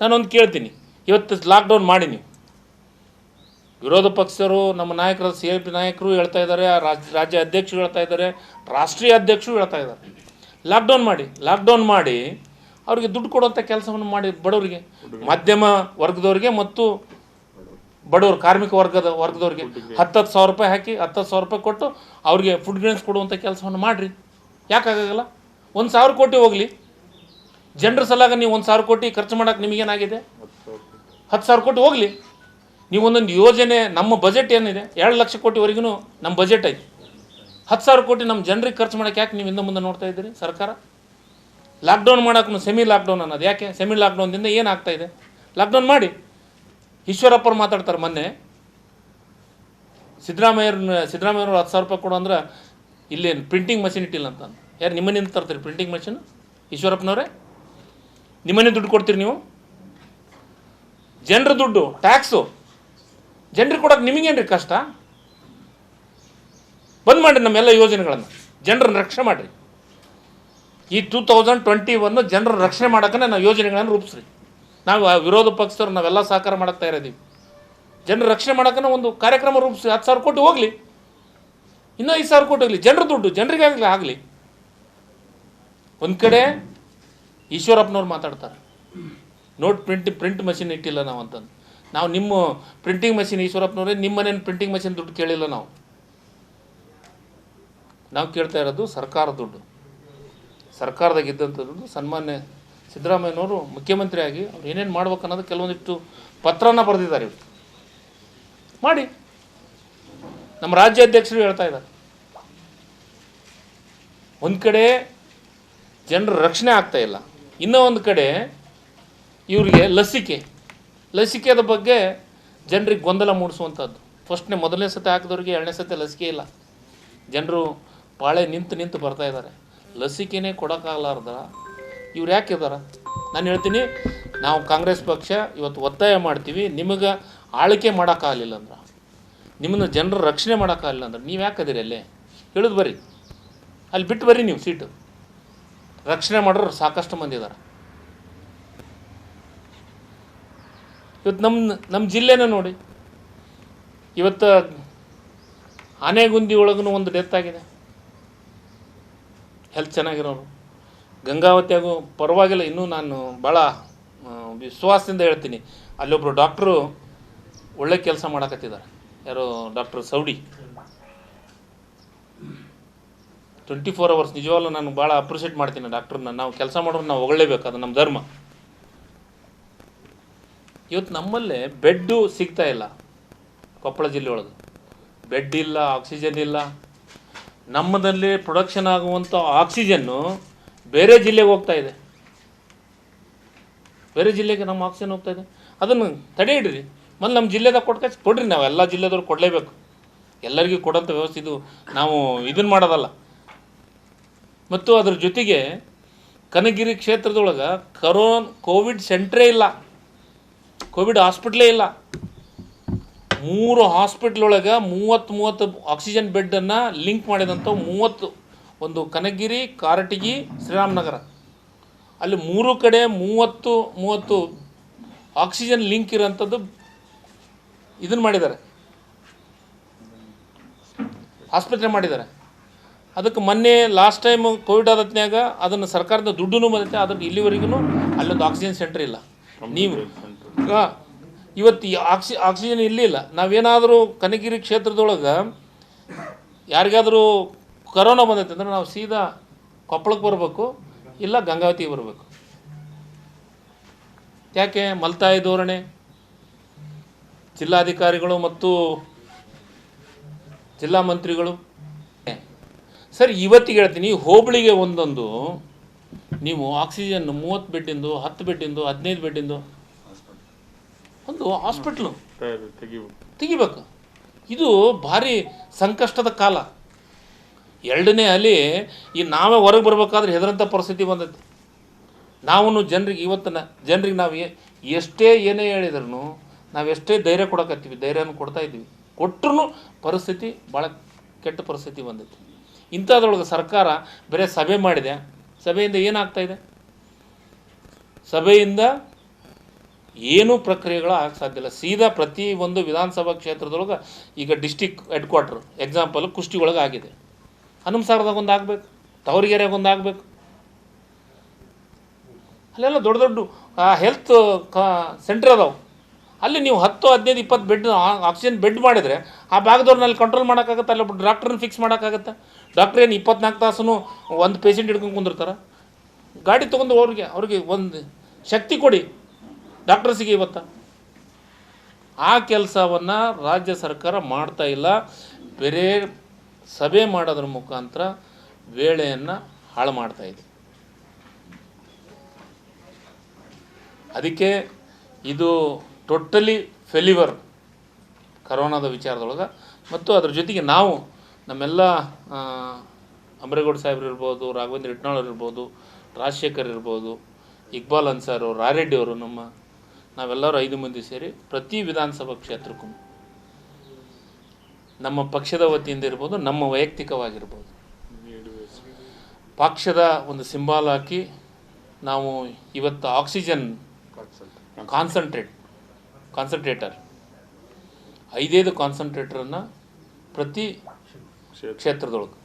ನಾನೊಂದು ಕೇಳ್ತೀನಿ. ಇವತ್ತು ಲಾಕ್ಡೌನ್ ಮಾಡಿ ನೀವು. ವಿರೋಧ ಪಕ್ಷರು, ನಮ್ಮ ನಾಯಕರ ಸಿ ಎಲ್ ಪಿ ನಾಯಕರು ಹೇಳ್ತಾ ಇದ್ದಾರೆ ರಾಜ್ಯ ರಾಜ್ಯ ಅಧ್ಯಕ್ಷರು ಹೇಳ್ತಾ ಇದ್ದಾರೆ, ರಾಷ್ಟ್ರೀಯ ಅಧ್ಯಕ್ಷರು ಹೇಳ್ತಾ ಇದ್ದಾರೆ. ಲಾಕ್ಡೌನ್ ಮಾಡಿ ಲಾಕ್ಡೌನ್ ಮಾಡಿ ಅವ್ರಿಗೆ ದುಡ್ಡು ಕೊಡುವಂಥ ಕೆಲಸವನ್ನು ಮಾಡಿ ಬಡವರಿಗೆ, ಮಧ್ಯಮ ವರ್ಗದವ್ರಿಗೆ ಮತ್ತು ಬಡವರು, ಕಾರ್ಮಿಕ ವರ್ಗದ, ವರ್ಗದವ್ರಿಗೆ ಹತ್ತತ್ತು ಸಾವಿರ ರೂಪಾಯಿ ಹಾಕಿ, ಹತ್ತತ್ತು ಸಾವಿರ ರೂಪಾಯಿ ಕೊಟ್ಟು ಅವ್ರಿಗೆ ಫುಡ್ ಗ್ರೇನ್ಸ್ ಕೊಡುವಂಥ ಕೆಲಸವನ್ನು ಮಾಡಿರಿ. ಯಾಕಾಗಲ್ಲ ಒಂದು ಸಾವಿರ ಕೋಟಿ ಹೋಗಲಿ. ಜನರ ಸಲಾಗ ನೀವು ಒಂದು ಸಾವಿರ ಕೋಟಿ ಖರ್ಚು ಮಾಡೋಕೆ ನಿಮಗೇನಾಗಿದೆ? ಹತ್ತು ಸಾವಿರ ಕೋಟಿ ಹೋಗಲಿ. ನೀವು ಒಂದೊಂದು ಯೋಜನೆ, ನಮ್ಮ ಬಜೆಟ್ ಏನಿದೆ? ಎರಡು ಲಕ್ಷ ಕೋಟಿವರೆಗೂ ನಮ್ಮ ಬಜೆಟ್ ಐತಿ. ಹತ್ತು ಸಾವಿರ ಕೋಟಿ ನಮ್ಮ ಜನರಿಗೆ ಖರ್ಚು ಮಾಡೋಕ್ಕೆ ಯಾಕೆ ನೀವು ಹಿಂದೆ ಮುಂದೆ ನೋಡ್ತಾ ಇದ್ದೀರಿ ಸರ್ಕಾರ? ಲಾಕ್ಡೌನ್ ಮಾಡೋಕ್ಕೂ ಸೆಮಿ ಲಾಕ್ಡೌನ್ ಅನ್ನೋದು. ಯಾಕೆ? ಸೆಮಿ ಲಾಕ್ಡೌನ್ದಿಂದ ಏನಾಗ್ತಾ ಇದೆ? ಲಾಕ್ಡೌನ್ ಮಾಡಿ. ಈಶ್ವರಪ್ಪರು ಮಾತಾಡ್ತಾರೆ ಮೊನ್ನೆ. ಸಿದ್ದರಾಮಯ್ಯರ ಸಿದ್ದರಾಮಯ್ಯವ್ರು ಹತ್ತು ಸಾವಿರ ರೂಪಾಯಿ ಕೊಡು ಅಂದ್ರೆ ಇಲ್ಲೇನು ಪ್ರಿಂಟಿಂಗ್ ಮಷಿನ್ ಇಟ್ಟಿಲ್ಲ ಅಂತ. ಯಾರು ನಿಮ್ಮನಿಂದ ತರ್ತೀರಿ ಪ್ರಿಂಟಿಂಗ್ ಮಷಿನ್ ಈಶ್ವರಪ್ಪನವರೇ? ನಿಮ್ಮನೇ ದುಡ್ಡು ಕೊಡ್ತೀರಿ ನೀವು? ಜನರ ದುಡ್ಡು ಟ್ಯಾಕ್ಸು ಜನರಿಗೆ ಕೊಡೋಕೆ ರೀ ಕಷ್ಟ? ಬಂದ್ ಮಾಡಿರಿ ನಮ್ಮೆಲ್ಲ ಯೋಜನೆಗಳನ್ನು. ಜನರನ್ನು ರಕ್ಷಣೆ ಮಾಡಿರಿ. ಈ ಟೂ ತೌಸಂಡ್ ಟ್ವೆಂಟಿ ಒನ್ನು ಜನರ ರಕ್ಷಣೆ ಮಾಡೋಕ್ಕೆ ನಾವು ಯೋಜನೆಗಳನ್ನು ರೂಪಿಸ್ರಿ. ನಾವು ವಿರೋಧ ಪಕ್ಷದವ್ರು ನಾವೆಲ್ಲ ಸಹಕಾರ ಮಾಡಕ್ಕೆ ತಯಾರಿದ್ದೀವಿ. ಜನರ ರಕ್ಷಣೆ ಮಾಡೋಕ್ಕೆ ಒಂದು ಕಾರ್ಯಕ್ರಮ ರೂಪಿಸಿ ಹತ್ತು ಸಾವಿರ ಕೋಟಿ ಹೋಗಲಿ. ಇನ್ನೂ ಐದು ಸಾವಿರ ಕೋಟಿ ಹೋಗಲಿ. ಜನರ ದುಡ್ಡು, ಜನರಿಗೆ ಆಗಲಿ ಆಗಲಿ. ಒಂದು ಕಡೆ ಈಶ್ವರಪ್ಪನವ್ರು ಮಾತಾಡ್ತಾರೆ. ನೋಟ್ ಪ್ರಿಂಟ್ ಪ್ರಿಂಟ್ ಮಷಿನ್ ಇಟ್ಟಿಲ್ಲ ನಾವು ಅಂತಂದು ನಾವು ನಿಮ್ಮ ಪ್ರಿಂಟಿಂಗ್ ಮೆಷಿನ್ ಈಶ್ವರಪ್ಪನವ್ರೆ ನಿಮ್ಮ ಮನೇನ ಪ್ರಿಂಟಿಂಗ್ ಮಷಿನ್ ದುಡ್ಡು ಕೇಳಿಲ್ಲ ನಾವು. ನಾವು ಕೇಳ್ತಾ ಇರೋದು ಸರ್ಕಾರ ದುಡ್ಡು. ಸರ್ಕಾರದಾಗಿದ್ದಂಥ ದುಡ್ಡು ಸನ್ಮಾನ್ಯ ಸಿದ್ದರಾಮಯ್ಯನವರು ಮುಖ್ಯಮಂತ್ರಿಯಾಗಿ ಅವ್ರು ಏನೇನು ಮಾಡ್ಬೇಕು ಅನ್ನೋದು ಕೆಲವೊಂದಿಷ್ಟು ಪತ್ರನ ಬರೆದಿದ್ದಾರೆ ಇವರು. ಮಾಡಿ. ನಮ್ಮ ರಾಜ್ಯಾಧ್ಯಕ್ಷರು ಹೇಳ್ತಾ ಇದ್ದಾರೆ. ಒಂದು ಕಡೆ ಜನರ ರಕ್ಷಣೆ ಆಗ್ತಾ ಇಲ್ಲ. ಇನ್ನೂ ಒಂದು ಕಡೆ ಇವರಿಗೆ ಲಸಿಕೆ. ಲಸಿಕೆದ ಬಗ್ಗೆ ಜನರಿಗೆ ಗೊಂದಲ ಮೂಡಿಸುವಂಥದ್ದು. ಫಸ್ಟ್ನೇ ಮೊದಲನೇ ಸತಿ ಹಾಕಿದವ್ರಿಗೆ ಎರಡನೇ ಸತಿ ಲಸಿಕೆ ಇಲ್ಲ. ಜನರು ಪಾಳೆ ನಿಂತು ನಿಂತು ಬರ್ತಾ ಇದ್ದಾರೆ. ಲಸಿಕೆನೇ ಕೊಡೋಕ್ಕಾಗಲಾರ್ದ. ಇವ್ರು ಯಾಕೆ ಇದಾರ? ನಾನು ಹೇಳ್ತೀನಿ, ನಾವು ಕಾಂಗ್ರೆಸ್ ಪಕ್ಷ ಇವತ್ತು ಒತ್ತಾಯ ಮಾಡ್ತೀವಿ, ನಿಮಗೆ ಆಳ್ಕೆ ಮಾಡೋಕ್ಕಾಗಲಿಲ್ಲ ಅಂದ್ರೆ. ನಿಮ್ಮನ್ನು ಜನರು ರಕ್ಷಣೆ ಮಾಡೋಕ್ಕಾಗಲಿಲ್ಲ ಅಂದ್ರೆ ನೀವು ಯಾಕೆ ಅದೀರಿ ಅಲ್ಲೇ? ಹೇಳೋದು ಬರ್ರಿ. ಅಲ್ಲಿ ಬಿಟ್ಟು ಬರ್ರಿ ನೀವು ಸೀಟು. ರಕ್ಷಣೆ ಮಾಡೋರು ಸಾಕಷ್ಟು ಮಂದಿ ಇದ್ದಾರೆ ಇವತ್ತು ನಮ್ಮ ನಮ್ಮ ಜಿಲ್ಲೆನ ನೋಡಿ. ಇವತ್ತು ಆನೆಗುಂದಿ ಒಳಗೂ ಒಂದು ಡೆತ್ ಆಗಿದೆ. ಹೆಲ್ತ್ ಚೆನ್ನಾಗಿರೋರು. ಗಂಗಾವತಿಯಾಗೂ ಪರವಾಗಿಲ್ಲ, ಇನ್ನೂ ನಾನು ಭಾಳ ವಿಶ್ವಾಸದಿಂದ ಹೇಳ್ತೀನಿ. ಅಲ್ಲೊಬ್ಬರು ಡಾಕ್ಟ್ರು ಒಳ್ಳೆ ಕೆಲಸ ಮಾಡಕತ್ತಿದ್ದಾರೆ. ಯಾರು ಡಾಕ್ಟರ್ ಸೌಡಿ. ಟ್ವೆಂಟಿ ಫೋರ್ ಅವರ್ಸ್ ನಿಜವಾಗ್ಲೂ ನಾನು ಭಾಳ ಅಪ್ರಿಷಿಯೇಟ್ ಮಾಡ್ತೀನಿ ಡಾಕ್ಟ್ರನ್ನ ನಾವು ಕೆಲಸ ಮಾಡೋರು, ನಾವು ಹೊಗಳೇಬೇಕು, ಅದು ನಮ್ಮ ಧರ್ಮ. ಇವತ್ತು ನಮ್ಮಲ್ಲೇ ಬೆಡ್ಡು ಸಿಗ್ತಾ ಇಲ್ಲ ಕೊಪ್ಪಳ ಜಿಲ್ಲೆ ಒಳಗೆ. ಬೆಡ್ ಇಲ್ಲ, ಆಕ್ಸಿಜನ್ ಇಲ್ಲ. ನಮ್ಮದಲ್ಲಿ ಪ್ರೊಡಕ್ಷನ್ ಆಗುವಂಥ ಆಕ್ಸಿಜನ್ನು ಬೇರೆ ಜಿಲ್ಲೆಗೆ ಹೋಗ್ತಾ ಇದೆ. ಬೇರೆ ಜಿಲ್ಲೆಗೆ ನಮ್ಮ ಆಕ್ಸಿಜನ್ ಹೋಗ್ತಾ ಇದೆ. ಅದನ್ನು ತಡೆ ಹಿಡ್ರಿ ಮೊದಲು ನಮ್ಮ ಜಿಲ್ಲೆದಾಗ ಕೊಟ್ಟು ಕೊಡ್ರಿ ನಾವು ಎಲ್ಲ ಜಿಲ್ಲೆದವ್ರು ಕೊಡಲೇಬೇಕು. ಎಲ್ಲರಿಗೂ ಕೊಡೋಂಥ ವ್ಯವಸ್ಥೆ ಇದು ನಾವು ಇದನ್ನು ಮಾಡೋದಲ್ಲ. ಮತ್ತು ಅದ್ರ ಜೊತೆಗೆ ಕನಗಿರಿ ಕ್ಷೇತ್ರದೊಳಗೆ ಕರೋನ್, ಕೋವಿಡ್ ಸೆಂಟ್ರೇ ಇಲ್ಲ. ಕೋವಿಡ್ ಹಾಸ್ಪಿಟ್ಲೇ ಇಲ್ಲ. ಮೂರು ಹಾಸ್ಪಿಟ್ಲ್ ಒಳಗೆ ಮೂವತ್ತು ಮೂವತ್ತು ಆಕ್ಸಿಜನ್ ಬೆಡ್ಡನ್ನು ಲಿಂಕ್ ಮಾಡಿದಂಥ ಮೂವತ್ತು ಒಂದು ಕನಗಿರಿ ಕಾರಟಗಿ ಶ್ರೀರಾಮನಗರ. ಅಲ್ಲಿ ಮೂರು ಕಡೆ ಮೂವತ್ತು ಮೂವತ್ತು ಆಕ್ಸಿಜನ್ ಲಿಂಕ್ ಇರೋಂಥದ್ದು ಇದನ್ನು ಮಾಡಿದ್ದಾರೆ. ಆಸ್ಪತ್ರೆ ಮಾಡಿದ್ದಾರೆ. ಅದಕ್ಕೆ ಮೊನ್ನೆ ಲಾಸ್ಟ್ ಟೈಮ್ ಕೋವಿಡ್ ಆದತ್ನಾಗ ಅದನ್ನು ಸರ್ಕಾರದ ದುಡ್ಡು ಬಂದೈತೆ ಅದಕ್ಕೆ ಇಲ್ಲಿವರೆಗೂ ಅಲ್ಲೊಂದು ಆಕ್ಸಿಜನ್ ಸೆಂಟರ್ ಇಲ್ಲ. ನೀವು ಇವತ್ತು ಆಕ್ಸಿ, ಆಕ್ಸಿಜನ್ ಇಲ್ಲಿಲ್ಲ ನಾವೇನಾದರೂ ಕನಗಿರಿ ಕ್ಷೇತ್ರದೊಳಗೆ ಯಾರಿಗಾದರೂ ಕರೋನಾ ಬಂದೈತೆ ಅಂದರೆ ನಾವು ಸೀದಾ ಕೊಪ್ಪಳಕ್ಕೆ ಬರಬೇಕು, ಇಲ್ಲ ಗಂಗಾವತಿಗೆ ಬರಬೇಕು. ಯಾಕೆ? ಮಲ್ತಾಯಿ ಧೋರಣೆ, ಜಿಲ್ಲಾಧಿಕಾರಿಗಳು ಮತ್ತು ಜಿಲ್ಲಾ ಮಂತ್ರಿಗಳು. ಸರ್, ಇವತ್ತಿಗೆ ಹೇಳ್ತೀನಿ ಹೋಬಳಿಗೆ ಒಂದೊಂದು, ನೀವು ಆಕ್ಸಿಜನ್ ಮೂವತ್ತು ಬೆಡ್ಡಿಂದು, ಹತ್ತು ಬೆಡ್ಡಿಂದು, ಹದಿನೈದು ಬೆಡ್ಡಿಂದು ಒಂದು ಹಾಸ್ಪಿಟ್ಲು ತೆಗಿಬೇಕು. ಇದು ಭಾರಿ ಸಂಕಷ್ಟದ ಕಾಲ. ಎರಡನೇ ಅಲ್ಲಿ ಈ ನಾವೇ ಹೊರಗೆ ಬರ್ಬೇಕಾದ್ರೆ ಹೆದರಂಥ ಪರಿಸ್ಥಿತಿ ಬಂದೈತಿ. ನಾವು ಜನರಿಗೆ ಇವತ್ತಿನ ಜನರಿಗೆ ನಾವು ಎಷ್ಟೇ ಏನೇ ಹೇಳಿದ್ರು ನಾವು ಎಷ್ಟೇ ಧೈರ್ಯ ಕೊಡಕತ್ತೀವಿ ಧೈರ್ಯನ ಕೊಡ್ತಾ ಇದ್ದೀವಿ. ಕೊಟ್ಟರು ಪರಿಸ್ಥಿತಿ ಭಾಳ ಕೆಟ್ಟ ಪರಿಸ್ಥಿತಿ ಬಂದೈತಿ. ಇಂಥದ್ರೊಳಗೆ ಸರ್ಕಾರ ಬರೀ ಸಭೆ ಮಾಡಿದೆ. ಸಭೆಯಿಂದ ಏನಾಗ್ತಾಯಿದೆ ಸಭೆಯಿಂದ ಏನೂ ಪ್ರಕ್ರಿಯೆಗಳು ಆಗಕ್ಕೆ ಸಾಧ್ಯ ಇಲ್ಲ. ಸೀದಾ ಪ್ರತಿ ಒಂದು ವಿಧಾನಸಭಾ ಕ್ಷೇತ್ರದೊಳಗೆ ಈಗ ಡಿಸ್ಟಿಕ್ ಹೆಡ್ ಕ್ವಾರ್ಟರ್ ಎಕ್ಸಾಂಪಲ್ ಕುಷ್ಟಿ ಒಳಗೆ ಆಗಿದೆ ಹನುಮಸಾಗರದಾಗ ಒಂದು ಆಗಬೇಕು, ತವರಿಗೆರೆಯಾಗ ಒಂದು ಆಗಬೇಕು. ಅಲ್ಲೆಲ್ಲ ದೊಡ್ಡ ದೊಡ್ಡ ಹೆಲ್ತ್ ಕಾ ಸೆಂಟರ್ ಅದಾವೆ. ಅಲ್ಲಿ ನೀವು ಹತ್ತು, ಹದಿನೈದು, ಇಪ್ಪತ್ತು ಬೆಡ್ ಆಕ್ಸಿಜನ್ ಬೆಡ್ ಮಾಡಿದರೆ ಆ ಭಾಗದವ್ರನ್ನಲ್ಲಿ ಕಂಟ್ರೋಲ್ ಮಾಡೋಕ್ಕಾಗತ್ತೆ? ಅಲ್ಲಿ ಒಬ್ಬ ಡಾಕ್ಟ್ರನ್ನ ಫಿಕ್ಸ್ ಮಾಡೋಕ್ಕಾಗತ್ತೆ? ಡಾಕ್ಟ್ರ್ ಏನು ಇಪ್ಪತ್ನಾಲ್ಕು ತಾಸು ಒಂದು ಪೇಷಂಟ್ ಹಿಡ್ಕೊಂಡು ಕುಂದಿರ್ತಾರೆ? ಗಾಡಿ ತೊಗೊಂಡು ಅವ್ರಿಗೆ ಅವ್ರಿಗೆ ಒಂದು ಶಕ್ತಿ ಕೊಡಿ. ಡಾಕ್ಟರ್ಸಿಗೆ ಇವತ್ತ. ಆ ಕೆಲಸವನ್ನು ರಾಜ್ಯ ಸರ್ಕಾರ ಮಾಡ್ತಾ ಇಲ್ಲ. ಬೇರೆ ಸಭೆ ಮಾಡೋದ್ರ ಮುಖಾಂತರ ವೇಳೆಯನ್ನು ಹಾಳು ಮಾಡ್ತಾ ಇದೆ. ಅದಕ್ಕೆ ಇದು ಟೋಟಲಿ ಫೆಲಿವರ್ ಕರೋನಾದ ವಿಚಾರದೊಳಗೆ. ಮತ್ತು ಅದ್ರ ಜೊತೆಗೆ ನಾವು ನಮ್ಮೆಲ್ಲ ಅಂಬ್ರೇಗೌಡ ಸಾಹೇಬ್ರು ಇರ್ಬೋದು, ರಾಘವೇಂದ್ರ ಇಟ್ನಾಳ್ ಇರ್ಬೋದು, ರಾಜಶೇಖರ್ ಇರ್ಬೋದು, ಇಕ್ಬಾಲ್ ಅನ್ಸಾರು ರಾರೆಡ್ಡಿ ಅವರು ನಮ್ಮ ನಾವೆಲ್ಲರೂ ಐದು ಮಂದಿ ಸೇರಿ ಪ್ರತಿ ವಿಧಾನಸಭಾ ಕ್ಷೇತ್ರಕ್ಕೂ ನಮ್ಮ ಪಕ್ಷದ ವತಿಯಿಂದ ಇರ್ಬೋದು, ನಮ್ಮ ವೈಯಕ್ತಿಕವಾಗಿರ್ಬೋದು. ಪಕ್ಷದ ಒಂದು ಸಿಂಬಾಲ್ ಹಾಕಿ ನಾವು ಇವತ್ತು ಆಕ್ಸಿಜನ್ ಕಾನ್ಸಂಟ್ರೇಟ್, ಕಾನ್ಸಂಟ್ರೇಟರ್. ಐದೈದು ಕಾನ್ಸಂಟ್ರೇಟರನ್ನು ಪ್ರತಿ ಕ್ಷೇತ್ರದೊಳಗೆ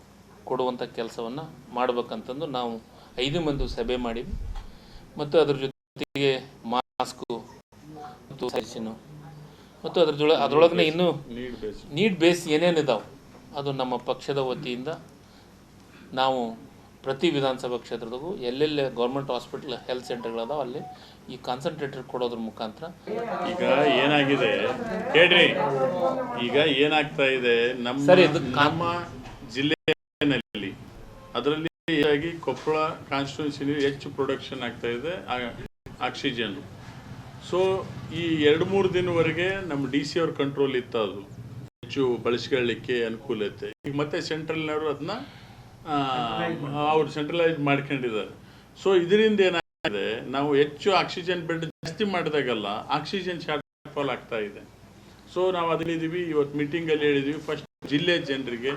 ಕೊಡುವಂಥ ಕೆಲಸವನ್ನು ಮಾಡ್ಬೇಕಂತಂದು ನಾವು ಐದು ಮಂದಿ ಸಭೆ ಮಾಡಿದ್ವಿ ಮತ್ತು ಅದ್ರ ಜೊತೆಗೆ ಮಾಸ್ಕು ಮತ್ತು ಮತ್ತು ಅದ್ರ ಜೊಳ ಅದರೊಳಗನೆ ಇನ್ನೂ ನೀಡ್ ಬೇಸ್ ಏನೇನಿದಾವೆ ಅದು ನಮ್ಮ ಪಕ್ಷದ ವತಿಯಿಂದ ನಾವು ಪ್ರತಿ ವಿಧಾನಸಭಾ ಕ್ಷೇತ್ರದಾಗೂ ಎಲ್ಲೆಲ್ಲಿ ಗೌರ್ಮೆಂಟ್ ಹಾಸ್ಪಿಟಲ್ ಹೆಲ್ತ್ ಸೆಂಟರ್ಗಳದಾವ ಅಲ್ಲಿ ಈ ಕಾನ್ಸಂಟ್ರೇಟರ್ ಕೊಡೋದ್ರ ಮುಖಾಂತರ ಈಗ ಏನಾಗಿದೆ? ಹೇಳ್ರಿ ಈಗ ಏನಾಗ್ತಾ ಇದೆ? ನಮ್ಮ ಸರ್, ಇದು ಕಾ- ನಮ್ಮ ಜಿಲ್ಲೆಯಲ್ಲಿ ಅದರಲ್ಲಿ ಕೊಪ್ಪಳ ಕಾನ್ಸ್ಟಿಟ್ಯೂನ್ಸಿಲಿ ಹೆಚ್ಚು ಪ್ರೊಡಕ್ಷನ್ ಆಗ್ತಾ ಇದೆ ಆಕ್ಸಿಜನ್. ಸೊ ಈ ಎರಡು ಮೂರು ದಿನವರೆಗೆ ನಮ್ಮ ಡಿ ಸಿ ಅವ್ರ ಕಂಟ್ರೋಲ್ ಇತ್ತು ಅದು. ಹೆಚ್ಚು ಬಳಸ್ಕೊಳ್ಳಿಕ್ಕೆ ಅನುಕೂಲತೆ. ಈಗ ಮತ್ತೆ ಸೆಂಟ್ರಲ್ನವರು ಅದನ್ನ ಅವ್ರು ಸೆಂಟ್ರಲೈಸ್ ಮಾಡ್ಕೊಂಡಿದ್ದಾರೆ. ಸೊ ಇದರಿಂದ ಏನಾಗಿದೆ, ನಾವು ಹೆಚ್ಚು ಆಕ್ಸಿಜನ್ ಬೆಡ್ ಜಾಸ್ತಿ ಮಾಡಿದಾಗಲ್ಲ ಆಕ್ಸಿಜನ್ ಶಾರ್ಟ್ ಫಾಲ್ ಆಗ್ತಾ ಇದೆ. ಸೊ ನಾವು ಅದಲ್ಲಿದ್ದೀವಿ ಇವತ್ತು ಮೀಟಿಂಗಲ್ಲಿ ಹೇಳಿದ್ವಿ ಫಸ್ಟ್ ಜಿಲ್ಲೆ ಜನರಿಗೆ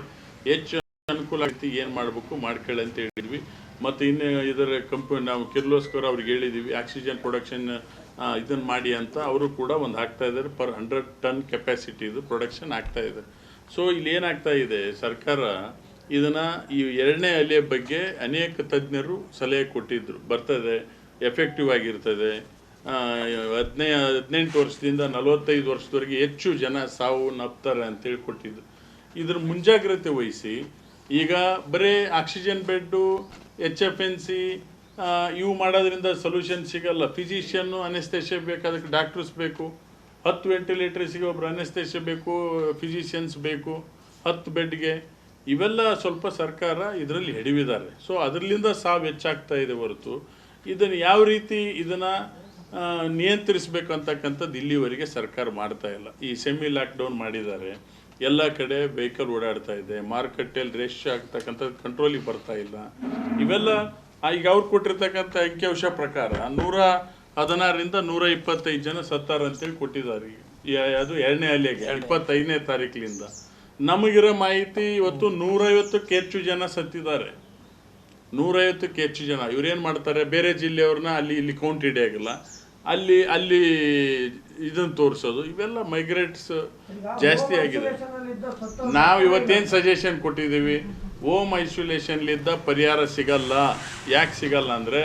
ಹೆಚ್ಚು ಅನುಕೂಲ ಆಗ್ತಿ ಏನು ಮಾಡಬೇಕು, ಮಾಡ್ಕೊಳ್ಳಿ ಅಂತ ಹೇಳಿದ್ವಿ. ಮತ್ತು ಇನ್ನು ಇದರ ಕಂಪನಿ ನಾವು ಕಿರ್ಲೋಸ್ಕರ್ ಅವ್ರಿಗೆ ಹೇಳಿದ್ದೀವಿ ಆಕ್ಸಿಜನ್ ಪ್ರೊಡಕ್ಷನ್ ಇದನ್ನು ಮಾಡಿ ಅಂತ ಅವರು ಕೂಡ ಒಂದು ಹಾಕ್ತಾ ಇದ್ದಾರೆ. ಪರ್ ಹಂಡ್ರೆಡ್ ಟನ್ ಕೆಪ್ಯಾಸಿಟಿದು ಪ್ರೊಡಕ್ಷನ್ ಆಗ್ತಾ ಇದೆ. ಸೊ ಇಲ್ಲಿ ಏನಾಗ್ತಾ ಇದೆ, ಸರ್ಕಾರ ಇದನ್ನು ಈ ಎರಡನೇ ಅಲೆಯ ಬಗ್ಗೆ ಅನೇಕ ತಜ್ಞರು ಸಲಹೆ ಕೊಟ್ಟಿದ್ದರು ಬರ್ತದೆ ಎಫೆಕ್ಟಿವ್ ಆಗಿರ್ತದೆ. ಹದಿನೈ, ಹದಿನೆಂಟು ವರ್ಷದಿಂದ ನಲವತ್ತೈದು ವರ್ಷದವರೆಗೆ ಹೆಚ್ಚು ಜನ ಸಾವು ನಪ್ತಾರೆ ಅಂತೇಳಿ ಕೊಟ್ಟಿದ್ರು ಇದ್ರ ಮುಂಜಾಗ್ರತೆ ವಹಿಸಿ ಈಗ ಬರೀ oxygen bed H F N C ಇವು ಮಾಡೋದ್ರಿಂದ ಸೊಲ್ಯೂಷನ್ ಸಿಗಲ್ಲ. ಫಿಸಿಷಿಯನ್ನು ಅನೆಸ್ತೇಷಿಯ ಬೇಕು ಅದಕ್ಕೆ ಡಾಕ್ಟರ್ಸ್ ಬೇಕು. ಹತ್ತು ವೆಂಟಿಲೇಟರ್ಸಿಗೆ ಒಬ್ರು ಅನೆಸ್ತೇಷಿಯ ಬೇಕು ಫಿಸಿಷಿಯನ್ಸ್ ಬೇಕು. ಹತ್ತು ಬೆಡ್ಗೆ. ಇವೆಲ್ಲ ಸ್ವಲ್ಪ ಸರ್ಕಾರ ಇದರಲ್ಲಿ ಹಿಡಿವಿದ್ದಾರೆ ಸೊ ಅದರಿಂದ ಸಾವು ಹೆಚ್ಚಾಗ್ತಾ ಇದೆ ಹೊರತು. ಇದನ್ನು ಯಾವ ರೀತಿ ಇದನ್ನು ನಿಯಂತ್ರಿಸಬೇಕು ಅಂತಕ್ಕಂಥದ್ದು ಇಲ್ಲಿವರೆಗೆ ಸರ್ಕಾರ ಮಾಡ್ತಾ ಇಲ್ಲ. ಈ ಸೆಮಿ ಲಾಕ್ಡೌನ್ ಮಾಡಿದ್ದಾರೆ. ಎಲ್ಲ ಕಡೆ ವೆಹಿಕಲ್ ಓಡಾಡ್ತಾ ಇದೆ. ಮಾರುಕಟ್ಟೆಯಲ್ಲಿ ರೇಷ್ ಆಗ್ತಕ್ಕಂಥದ್ದು ಕಂಟ್ರೋಲಿಗೆ ಬರ್ತಾ ಇಲ್ಲ. ಇವೆಲ್ಲ ಈಗ ಅವ್ರು ಕೊಟ್ಟಿರ್ತಕ್ಕಂಥ ಅಂಕಿಅಂಶ ಪ್ರಕಾರ ನೂರ ಹದಿನಾರರಿಂದ ನೂರ ಇಪ್ಪತ್ತೈದು ಜನ ಸತ್ತಾರ ಅಂತೇಳಿ ಕೊಟ್ಟಿದ್ದಾರೆ. ಈಗ. ಅದು ಎರಡನೇ ಅಲೆಗೆ ಇಪ್ಪತ್ತೈದನೇ ತಾರೀಕಿನಿಂದ. ನಮಗಿರೋ ಮಾಹಿತಿ ಇವತ್ತು ನೂರೈವತ್ತಕ್ಕೆ ಹೆಚ್ಚು ಜನ ಸತ್ತಿದ್ದಾರೆ. ನೂರೈವತ್ತಕ್ಕೆ ಹೆಚ್ಚು ಜನ. ಇವ್ರೇನು ಮಾಡ್ತಾರೆ? ಬೇರೆ ಜಿಲ್ಲೆಯವ್ರನ್ನ ಅಲ್ಲಿ ಇಲ್ಲಿ ಕೌಂಟ್ ಹಿಡಿಯಾಗಿಲ್ಲ. ಅಲ್ಲಿ ಅಲ್ಲಿ ಇದನ್ನು ತೋರಿಸೋದು. ಇವೆಲ್ಲ ಮೈಗ್ರೇಟ್ಸ್ ಜಾಸ್ತಿ ಆಗಿದೆ. ನಾವು ಇವತ್ತೇನು ಸಜೆಷನ್ ಕೊಟ್ಟಿದ್ದೀವಿ? ಹೋಮ್ ಐಸೋಲೇಷನ್ಲಿದ್ದ ಪರಿಹಾರ ಸಿಗಲ್ಲ. ಯಾಕೆ ಸಿಗಲ್ಲ ಅಂದರೆ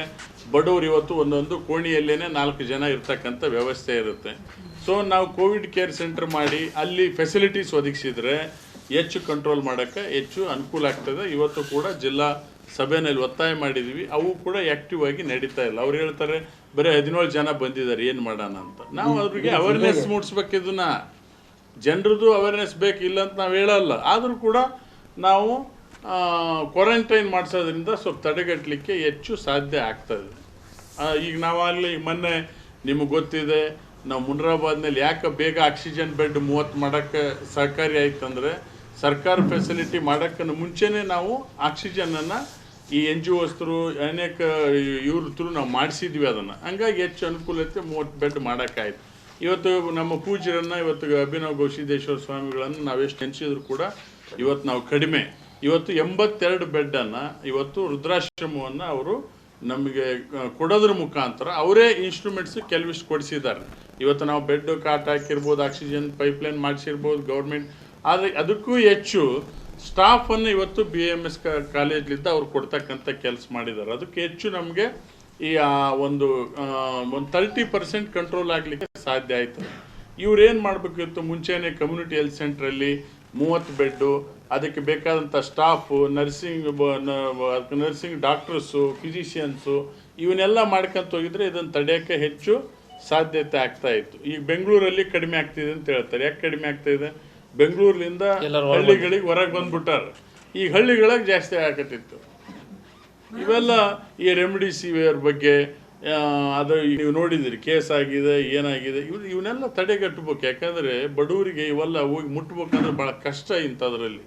ಬಡವರು ಇವತ್ತು ಒಂದೊಂದು ಕೋಣಿಯಲ್ಲೇ ನಾಲ್ಕು ಜನ ಇರ್ತಕ್ಕಂಥ ವ್ಯವಸ್ಥೆ ಇರುತ್ತೆ. ಸೊ ನಾವು ಕೋವಿಡ್ ಕೇರ್ ಸೆಂಟರ್ ಮಾಡಿ ಅಲ್ಲಿ ಫೆಸಿಲಿಟೀಸ್ ಒದಗಿಸಿದ್ರೆ ಹೆಚ್ಚು ಕಂಟ್ರೋಲ್ ಮಾಡೋಕ್ಕೆ ಹೆಚ್ಚು ಅನುಕೂಲ ಆಗ್ತದೆ. ಇವತ್ತು ಕೂಡ ಜಿಲ್ಲಾ ಸಭೆಯಲ್ಲಿ ಒತ್ತಾಯ ಮಾಡಿದ್ವಿ. ಅವು ಕೂಡ ಆ್ಯಕ್ಟಿವ್ ಆಗಿ ನಡೀತಾ ಇಲ್ಲ. ಅವ್ರು ಹೇಳ್ತಾರೆ ಬರೀ ಹದಿನೇಳು ಜನ ಬಂದಿದ್ದಾರೆ ಏನು ಮಾಡೋಣ ಅಂತ. ನಾವು ಅವ್ರಿಗೆ ಅವೇರ್ನೆಸ್ ಮೂಡಿಸ್ಬೇಕು ಇದನ್ನ. ಜನರದು ಅವೇರ್ನೆಸ್ ಬೇಕು ಇಲ್ಲ ಅಂತ ನಾವು ಹೇಳಲ್ಲ. ಆದರೂ ಕೂಡ ನಾವು ಕ್ವಾರಂಟೈನ್ ಮಾಡಿಸೋದ್ರಿಂದ ಸ್ವಲ್ಪ ತಡೆಗಟ್ಟಲಿಕ್ಕೆ ಹೆಚ್ಚು ಸಾಧ್ಯ ಆಗ್ತದೆ ಈಗ ನಾವು ಅಲ್ಲಿ ಮೊನ್ನೆ ನಿಮಗೆ ಗೊತ್ತಿದೆ, ನಾವು ಮುನ್ರಾಬಾದ್ನಲ್ಲಿ ಯಾಕೆ ಬೇಗ ಆಕ್ಸಿಜನ್ ಬೆಡ್ ಮೂವತ್ತು ಮಾಡೋಕ್ಕೆ ಸಹಕಾರಿ ಆಯ್ತಂದರೆ ಸರ್ಕಾರ ಫೆಸಿಲಿಟಿ ಮಾಡೋಕ್ಕನ್ನು ಮುಂಚೆನೇ ನಾವು ಆಕ್ಸಿಜನನ್ನು ಈ ಎನ್ ಜಿ ಒಸ್ತರು ಅನೇಕ ಇವ್ರ ಥ್ರೂ ನಾವು ಮಾಡಿಸಿದ್ವಿ ಅದನ್ನು. ಹಂಗಾಗಿ ಹೆಚ್ಚು ಅನುಕೂಲತೆ ಮೂವತ್ತು ಬೆಡ್ ಮಾಡೋಕ್ಕಾಯ್ತು ಇವತ್ತು ನಮ್ಮ ಪೂಜ್ಯರನ್ನು, ಇವತ್ತು ಅಭಿನವ್ ಗೌಶಿದೇಶ್ವರ ಸ್ವಾಮಿಗಳನ್ನು ನಾವೆಷ್ಟು ನೆನೆಸಿದ್ರು ಕೂಡ ಇವತ್ತು ನಾವು ಕಡಿಮೆ. ಇವತ್ತು ಎಂಬತ್ತೆರಡು ಬೆಡ್ಡನ್ನು, ಇವತ್ತು ವೃದ್ಧಾಶ್ರಮವನ್ನು ಅವರು ನಮಗೆ ಕೊಡೋದ್ರ ಮುಖಾಂತರ ಅವರೇ ಇನ್ಸ್ಟ್ರೂಮೆಂಟ್ಸ್ ಕೆಲವಿಷ್ಟು ಕೊಡಿಸಿದ್ದಾರೆ. ಇವತ್ತು ನಾವು ಬೆಡ್, ಕಾಟ್ ಹಾಕಿರ್ಬೋದು ಆಕ್ಸಿಜನ್ ಪೈಪ್ಲೈನ್ ಮಾಡಿಸಿರ್ಬೋದು ಗೌರ್ಮೆಂಟ್ ಆದರೆ ಅದಕ್ಕೂ ಹೆಚ್ಚು ಸ್ಟಾಫನ್ನು ಇವತ್ತು ಬಿ ಎಂ ಎಸ್ ಕಾಲೇಜ್ಲಿಂದ ಅವ್ರು ಕೊಡ್ತಕ್ಕಂಥ ಕೆಲಸ ಮಾಡಿದ್ದಾರೆ. ಅದಕ್ಕೆ ಹೆಚ್ಚು ನಮಗೆ ಈ ಒಂದು ಒಂದು ತರ್ಟಿ ಪರ್ಸೆಂಟ್ ಕಂಟ್ರೋಲ್ ಆಗಲಿಕ್ಕೆ ಸಾಧ್ಯ ಆಯ್ತು. ಏನು ಮಾಡಬೇಕಿತ್ತು ಮುಂಚೆನೆ ಕಮ್ಯುನಿಟಿ ಹೆಲ್ತ್ ಸೆಂಟ್ರಲ್ಲಿ ಮೂವತ್ತು ಬೆಡ್ಡು ಅದಕ್ಕೆ ಬೇಕಾದಂಥ staff nursing nursing doctors physicians ಇವನ್ನೆಲ್ಲ ಮಾಡ್ಕೊಂತ ಹೋಗಿದ್ರೆ ಇದನ್ನು ತಡೆಯೋಕ್ಕೆ ಹೆಚ್ಚು ಸಾಧ್ಯತೆ ಆಗ್ತಾ ಇತ್ತು. ಈಗ ಬೆಂಗಳೂರಲ್ಲಿ ಕಡಿಮೆ ಆಗ್ತಿದೆ ಅಂತ ಹೇಳ್ತಾರೆ. ಯಾಕೆ ಕಡಿಮೆ ಆಗ್ತಾ ಇದೆ? ಬೆಂಗಳೂರಿನಿಂದ ಎಲ್ಲರೂ ಹಳ್ಳಿಗಳಿಗೆ ಹೊರಗೆ ಬಂದ್ಬಿಟ್ಟಾರೆ. ಈಗ ಹಳ್ಳಿಗಳಿಗೆ ಜಾಸ್ತಿ ಆಗತ್ತಿತ್ತು ಇವೆಲ್ಲ ಈ ರೆಮಿಡಿಸಿವಿಯರ್ ಬಗ್ಗೆ ಅದು ನೀವು ನೋಡಿದಿರಿ ಕೇಸ್ ಆಗಿದೆ ಏನಾಗಿದೆ ಇವ್ ಇವನ್ನೆಲ್ಲ ತಡೆಗಟ್ಟಬೇಕು. ಯಾಕಂದರೆ ಬಡವರಿಗೆ ಇವೆಲ್ಲ ಹೋಗಿ ಮುಟ್ಬೇಕಂದ್ರೆ ಭಾಳ ಕಷ್ಟ ಇಂಥದ್ರಲ್ಲಿ.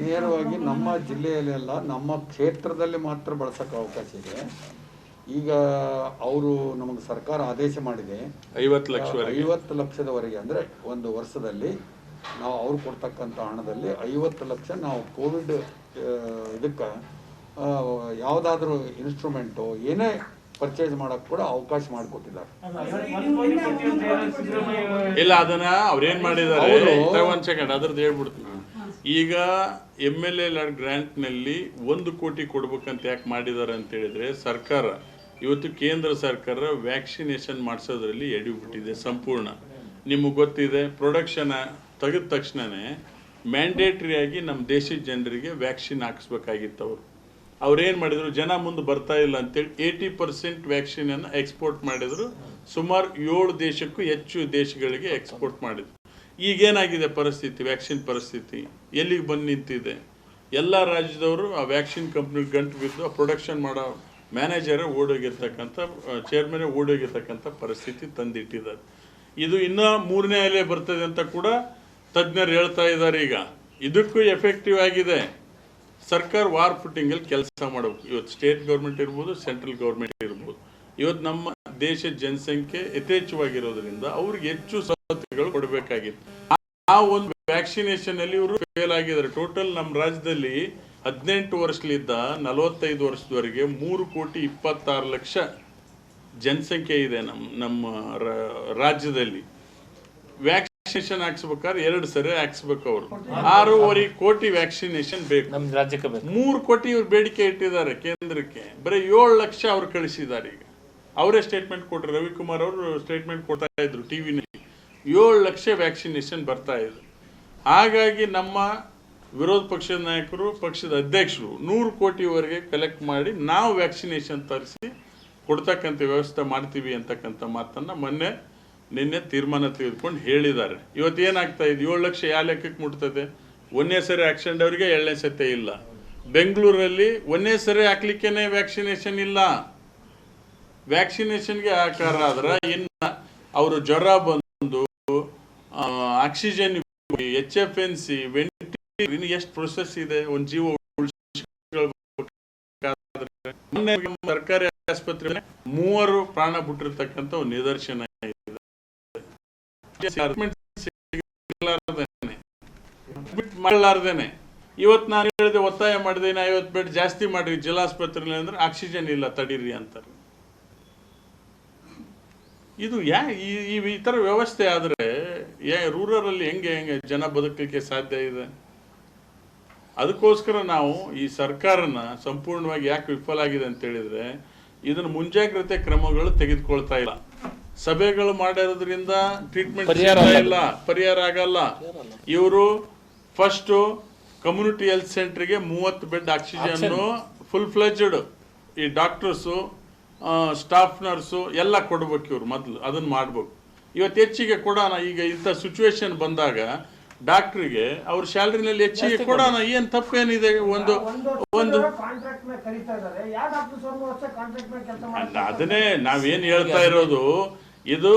ನೇರವಾಗಿ ನಮ್ಮ ಜಿಲ್ಲೆಯಲ್ಲೆಲ್ಲ ನಮ್ಮ ಕ್ಷೇತ್ರದಲ್ಲಿ ಮಾತ್ರ ಬಳಸಕ್ಕೆ ಅವಕಾಶ ಇದೆ ಈಗ ಅವರು ನಮಗೆ ಸರ್ಕಾರ ಆದೇಶ ಮಾಡಿದೆ ಐವತ್ತು ಲಕ್ಷ ಐವತ್ತು ಲಕ್ಷದವರೆಗೆ ಅಂದರೆ ಒಂದು ವರ್ಷದಲ್ಲಿ ನಾವು ಅವ್ರು ಕೊಡ್ತಕ್ಕಂಥ ಹಣದಲ್ಲಿ ಐವತ್ತು ಲಕ್ಷ ನಾವು ಕೋವಿಡ್ ಇದಕ್ಕೆ ಯಾವುದಾದ್ರೂ ಇನ್ಸ್ಟ್ರೂಮೆಂಟು ಏನೇ ಪರ್ಚೇಸ್ ಮಾಡೋಕ್ಕೆ ಕೂಡ ಅವಕಾಶ ಮಾಡಿಕೊಟ್ಟಿದ್ದಾರೆ ಇಲ್ಲ ಅದನ್ನ ಅವ್ರೇನ್ ಮಾಡಿದ್ದಾರೆ ಒಂದು ಒಂದ್ ಸೆಕೆಂಡ್ ಅದ್ರದ್ದು ಹೇಳ್ಬಿಡ್ತೀನಿ ಈಗ ಎಂ ಎಲ್ ಎ ಲಾಡ್ ಗ್ರ್ಯಾಂಟ್ನಲ್ಲಿ ಒಂದು ಕೋಟಿ ಕೊಡ್ಬೇಕಂತ ಯಾಕೆ ಮಾಡಿದ್ದಾರೆ ಅಂತ ಹೇಳಿದ್ರೆ ಸರ್ಕಾರ, ಇವತ್ತು ಕೇಂದ್ರ ಸರ್ಕಾರ ವ್ಯಾಕ್ಸಿನೇಷನ್ ಮಾಡಿಸೋದ್ರಲ್ಲಿ ಎಡಿಬಿಟ್ಟಿದೆ ಸಂಪೂರ್ಣ. ನಿಮಗೆ ಗೊತ್ತಿದೆ ಪ್ರೊಡಕ್ಷನ್ ತೆಗೆದ ತಕ್ಷಣವೇ ಮ್ಯಾಂಡೇಟ್ರಿಯಾಗಿ ನಮ್ಮ ದೇಶದ ಜನರಿಗೆ ವ್ಯಾಕ್ಸಿನ್ ಹಾಕಿಸ್ಬೇಕಾಗಿತ್ತು ಅವರು. ಅವ್ರೇನು ಮಾಡಿದರು, ಜನ ಮುಂದೆ ಬರ್ತಾ ಇಲ್ಲ ಅಂತೇಳಿ ಏಯ್ಟಿ ಪರ್ಸೆಂಟ್ ವ್ಯಾಕ್ಸಿನನ್ನು ಎಕ್ಸ್ಪೋರ್ಟ್ ಮಾಡಿದರು. ಸುಮಾರು ಏಳು ದೇಶಕ್ಕೂ ಹೆಚ್ಚು ದೇಶಗಳಿಗೆ ಎಕ್ಸ್ಪೋರ್ಟ್ ಮಾಡಿದ್ರು. ಈಗೇನಾಗಿದೆ ಪರಿಸ್ಥಿತಿ ವ್ಯಾಕ್ಸಿನ್ ಪರಿಸ್ಥಿತಿ? ಎಲ್ಲಿಗೆ ಬಂದು ನಿಂತಿದೆ? ಎಲ್ಲ ರಾಜ್ಯದವರು ಆ ವ್ಯಾಕ್ಸಿನ್ ಕಂಪ್ನಿಗೆ ಗಂಟು ಬಿದ್ದು ಪ್ರೊಡಕ್ಷನ್ ಮಾಡೋ ಮ್ಯಾನೇಜರೇ ಓಡೋಗಿರ್ತಕ್ಕಂಥ ಚೇರ್ಮನೇ ಓಡೋಗಿರ್ತಕ್ಕಂಥ ಪರಿಸ್ಥಿತಿ ತಂದಿಟ್ಟಿದ್ದಾರೆ. ಇದು ಇನ್ನೂ ಮೂರನೇ ಅಲೆ ಬರ್ತದೆ ಅಂತ ಕೂಡ ತಜ್ಞರು ಹೇಳ್ತಾ ಇದ್ದಾರೆ ಈಗ. ಇದಕ್ಕೂ ಎಫೆಕ್ಟಿವ್ ಆಗಿದೆ. ಸರ್ಕಾರ ವಾರ್ ಫುಟಿಂಗಲ್ಲಿ ಕೆಲಸ ಮಾಡಬೇಕು. ಇವತ್ತು ಸ್ಟೇಟ್ ಗೌರ್ಮೆಂಟ್ ಇರ್ಬೋದು ಸೆಂಟ್ರಲ್ ಗೌರ್ಮೆಂಟ್ ಇರ್ಬೋದು. ಇವತ್ತು ನಮ್ಮ ದೇಶದ ಜನಸಂಖ್ಯೆ ಯಥೇಚ್ಛವಾಗಿರೋದ್ರಿಂದ ಅವ್ರಿಗೆ ಹೆಚ್ಚು ಸವಲತ್ತುಗಳು ಕೊಡಬೇಕಾಗಿತ್ತು. ಆ ಒಂದು ವ್ಯಾಕ್ಸಿನೇಷನ್ ಅಲ್ಲಿ ಇವರು ಫೇಲ್ ಆಗಿದ್ದಾರೆ. ಟೋಟಲ್ ನಮ್ಮ ರಾಜ್ಯದಲ್ಲಿ ಹದಿನೆಂಟು ವರ್ಷಲಿದ್ದ ನಲವತ್ತೈದು ವರ್ಷದವರೆಗೆ ಮೂರು ಕೋಟಿ ಇಪ್ಪತ್ತಾರು ಲಕ್ಷ ಜನಸಂಖ್ಯೆ ಇದೆ ನಮ್ಮ ನಮ್ಮ ರಾಜ್ಯದಲ್ಲಿ. ವ್ಯಾಕ್ಸಿನೇಷನ್ ಹಾಕ್ಸ್ಬೇಕಾದ್ರೆ ಎರಡು ಸರಿ ಹಾಕ್ಸ್ಬೇಕು ಅವರು. ಆರೂವರೆ ಕೋಟಿ ವ್ಯಾಕ್ಸಿನೇಷನ್ ಬೇಕು. ನಮ್ ರಾಜ್ಯಕ್ಕೆ ಬೇಕು. ಮೂರು ಕೋಟಿ ಇವ್ರು ಬೇಡಿಕೆ ಇಟ್ಟಿದ್ದಾರೆ ಕೇಂದ್ರಕ್ಕೆ. ಬರೀ ಏಳು ಲಕ್ಷ ಅವ್ರು ಕಳಿಸಿದ್ದಾರೆ ಈಗ. ಅವರೇ ಸ್ಟೇಟ್ಮೆಂಟ್ ಕೊಟ್ಟರು ರವಿಕುಮಾರ್ ಅವರು ಸ್ಟೇಟ್ಮೆಂಟ್ ಕೊಡ್ತಾ ಇದ್ರು ಟಿವಿನಲ್ಲಿ ಏಳು ಲಕ್ಷ ವ್ಯಾಕ್ಸಿನೇಷನ್ ಬರ್ತಾ ಇದೆ. ಹಾಗಾಗಿ ನಮ್ಮ ವಿರೋಧ ಪಕ್ಷದ ನಾಯಕರು, ಪಕ್ಷದ ಅಧ್ಯಕ್ಷರು ನೂರು ಕೋಟಿವರೆಗೆ ಕಲೆಕ್ಟ್ ಮಾಡಿ ನಾವು ವ್ಯಾಕ್ಸಿನೇಷನ್ ತರಿಸಿ ಕೊಡ್ತಕ್ಕಂಥ ವ್ಯವಸ್ಥೆ ಮಾಡ್ತೀವಿ ಅಂತಕ್ಕಂಥ ಮಾತನ್ನು ಮೊನ್ನೆ, ನಿನ್ನೆ ತೀರ್ಮಾನ ತೆಗೆದುಕೊಂಡು ಹೇಳಿದ್ದಾರೆ. ಇವತ್ತು ಏನಾಗ್ತಾ ಇದೆ? ಏಳು ಲಕ್ಷ ಯಾವ ಲೆಕ್ಕಕ್ಕೆ ಮುಟ್ತದೆ? ಒಂದನೇ ಸರಿ ಆಕ್ಸಿಡೆಂಟ್ ಅವರಿಗೆ ಎರಡನೇ ಸತೆ ಇಲ್ಲ. ಬೆಂಗಳೂರಲ್ಲಿ ಒಂದನೇ ಸರಿ ಹಾಕ್ಲಿಕ್ಕೇನೆ ವ್ಯಾಕ್ಸಿನೇಷನ್ ಇಲ್ಲ. ವ್ಯಾಕ್ಸಿನೇಷನ್ಗೆ ಆಕಾರ ಆದ್ರೆ ಇನ್ನು ಅವರು ಜ್ವರ ಬಂದು oxygen H F N C ventilator ಎಷ್ಟು ಪ್ರೊಸೆಸ್ ಇದೆ, ಒಂದು ಜೀವ ಸರ್ಕಾರಿ ಆಸ್ಪತ್ರೆ ಮೂವರು ಪ್ರಾಣ ಬಿಟ್ಟಿರ್ತಕ್ಕಂಥ ಒಂದು ನಿದರ್ಶನ ಮಾಡಲಾರ್ದೇನೆ. ಇವತ್ತು ನಾನು ಹೇಳಿದೆ ಒತ್ತಾಯ ಮಾಡಿದೆ ಐವತ್ತು ಬೆಡ್ ಜಾಸ್ತಿ ಮಾಡಿರಿ ಜಿಲ್ಲಾಸ್ಪತ್ರೆಯಲ್ಲಿ ಅಂದ್ರೆ ಆಕ್ಸಿಜನ್ ಇಲ್ಲ, ತಡೀರಿ ಅಂತಾರೆ. ಇದು ಯಾ ಈ ಈ ಥರ ವ್ಯವಸ್ಥೆ ಆದರೆ ಯಾ ರೂರಲಲ್ಲಿ ಹೆಂಗೆ ಹೆಂಗೆ ಜನ ಬದುಕಲಿಕ್ಕೆ ಸಾಧ್ಯ ಇದೆ? ಅದಕ್ಕೋಸ್ಕರ ನಾವು ಈ ಸರ್ಕಾರನ ಸಂಪೂರ್ಣವಾಗಿ ಯಾಕೆ ವಿಫಲ ಆಗಿದೆ ಅಂತ ಹೇಳಿದ್ರೆ ಇದನ್ನು ಮುಂಜಾಗ್ರತೆ ಕ್ರಮಗಳು ತೆಗೆದುಕೊಳ್ತಾ ಇಲ್ಲ. ಸಭೆಗಳು ಮಾಡಿರೋದ್ರಿಂದ ಟ್ರೀಟ್ಮೆಂಟ್ ಪರಿಹಾರ ಇಲ್ಲ ಪರಿಹಾರ ಆಗಲ್ಲ. ಇವರು ಫಸ್ಟು ಕಮ್ಯುನಿಟಿ ಹೆಲ್ತ್ ಸೆಂಟ್ರಿಗೆ ಮೂವತ್ತು ಬೆಡ್ ಆಕ್ಸಿಜನ್ ಫುಲ್ ಫ್ಲೆಜ್ಡ್ ಈ ಡಾಕ್ಟರ್ಸು ಸ್ಟಾಫ್ ನರ್ಸು ಎಲ್ಲ ಕೊಡ್ಬೇಕು ಇವ್ರು ಮೊದಲು ಅದನ್ನು ಮಾಡ್ಬೇಕು. ಇವತ್ತು ಹೆಚ್ಚಿಗೆ ಕೊಡೋಣ ಈಗ ಇಂಥ ಸಿಚುವೇಶನ್ ಬಂದಾಗ ಡಾಕ್ಟ್ರಿಗೆ ಅವ್ರ ಸ್ಯಾಲ್ರಿನಲ್ಲಿ ಹೆಚ್ಚಿಗೆ ಕೊಡೋಣ ಏನ್ ತಪ್ಪೇನಿದೆ ಒಂದು ಒಂದು ಕಾಂಟ್ರಾಕ್ಟ್ ಮೇಲೆ ಕರೀತಾ ಇದ್ದಾರೆ. ಯಾವ ಡಾಕ್ಟರ್ ಸರ್ ವರ್ಷ ಕಾಂಟ್ರಾಕ್ಟ್ ಮೇಲೆ ಕೆಲಸ ಅಲ್ಲ, ಅದನ್ನೇ ನಾವೇನ್ ಹೇಳ್ತಾ ಇರೋದು ಇದು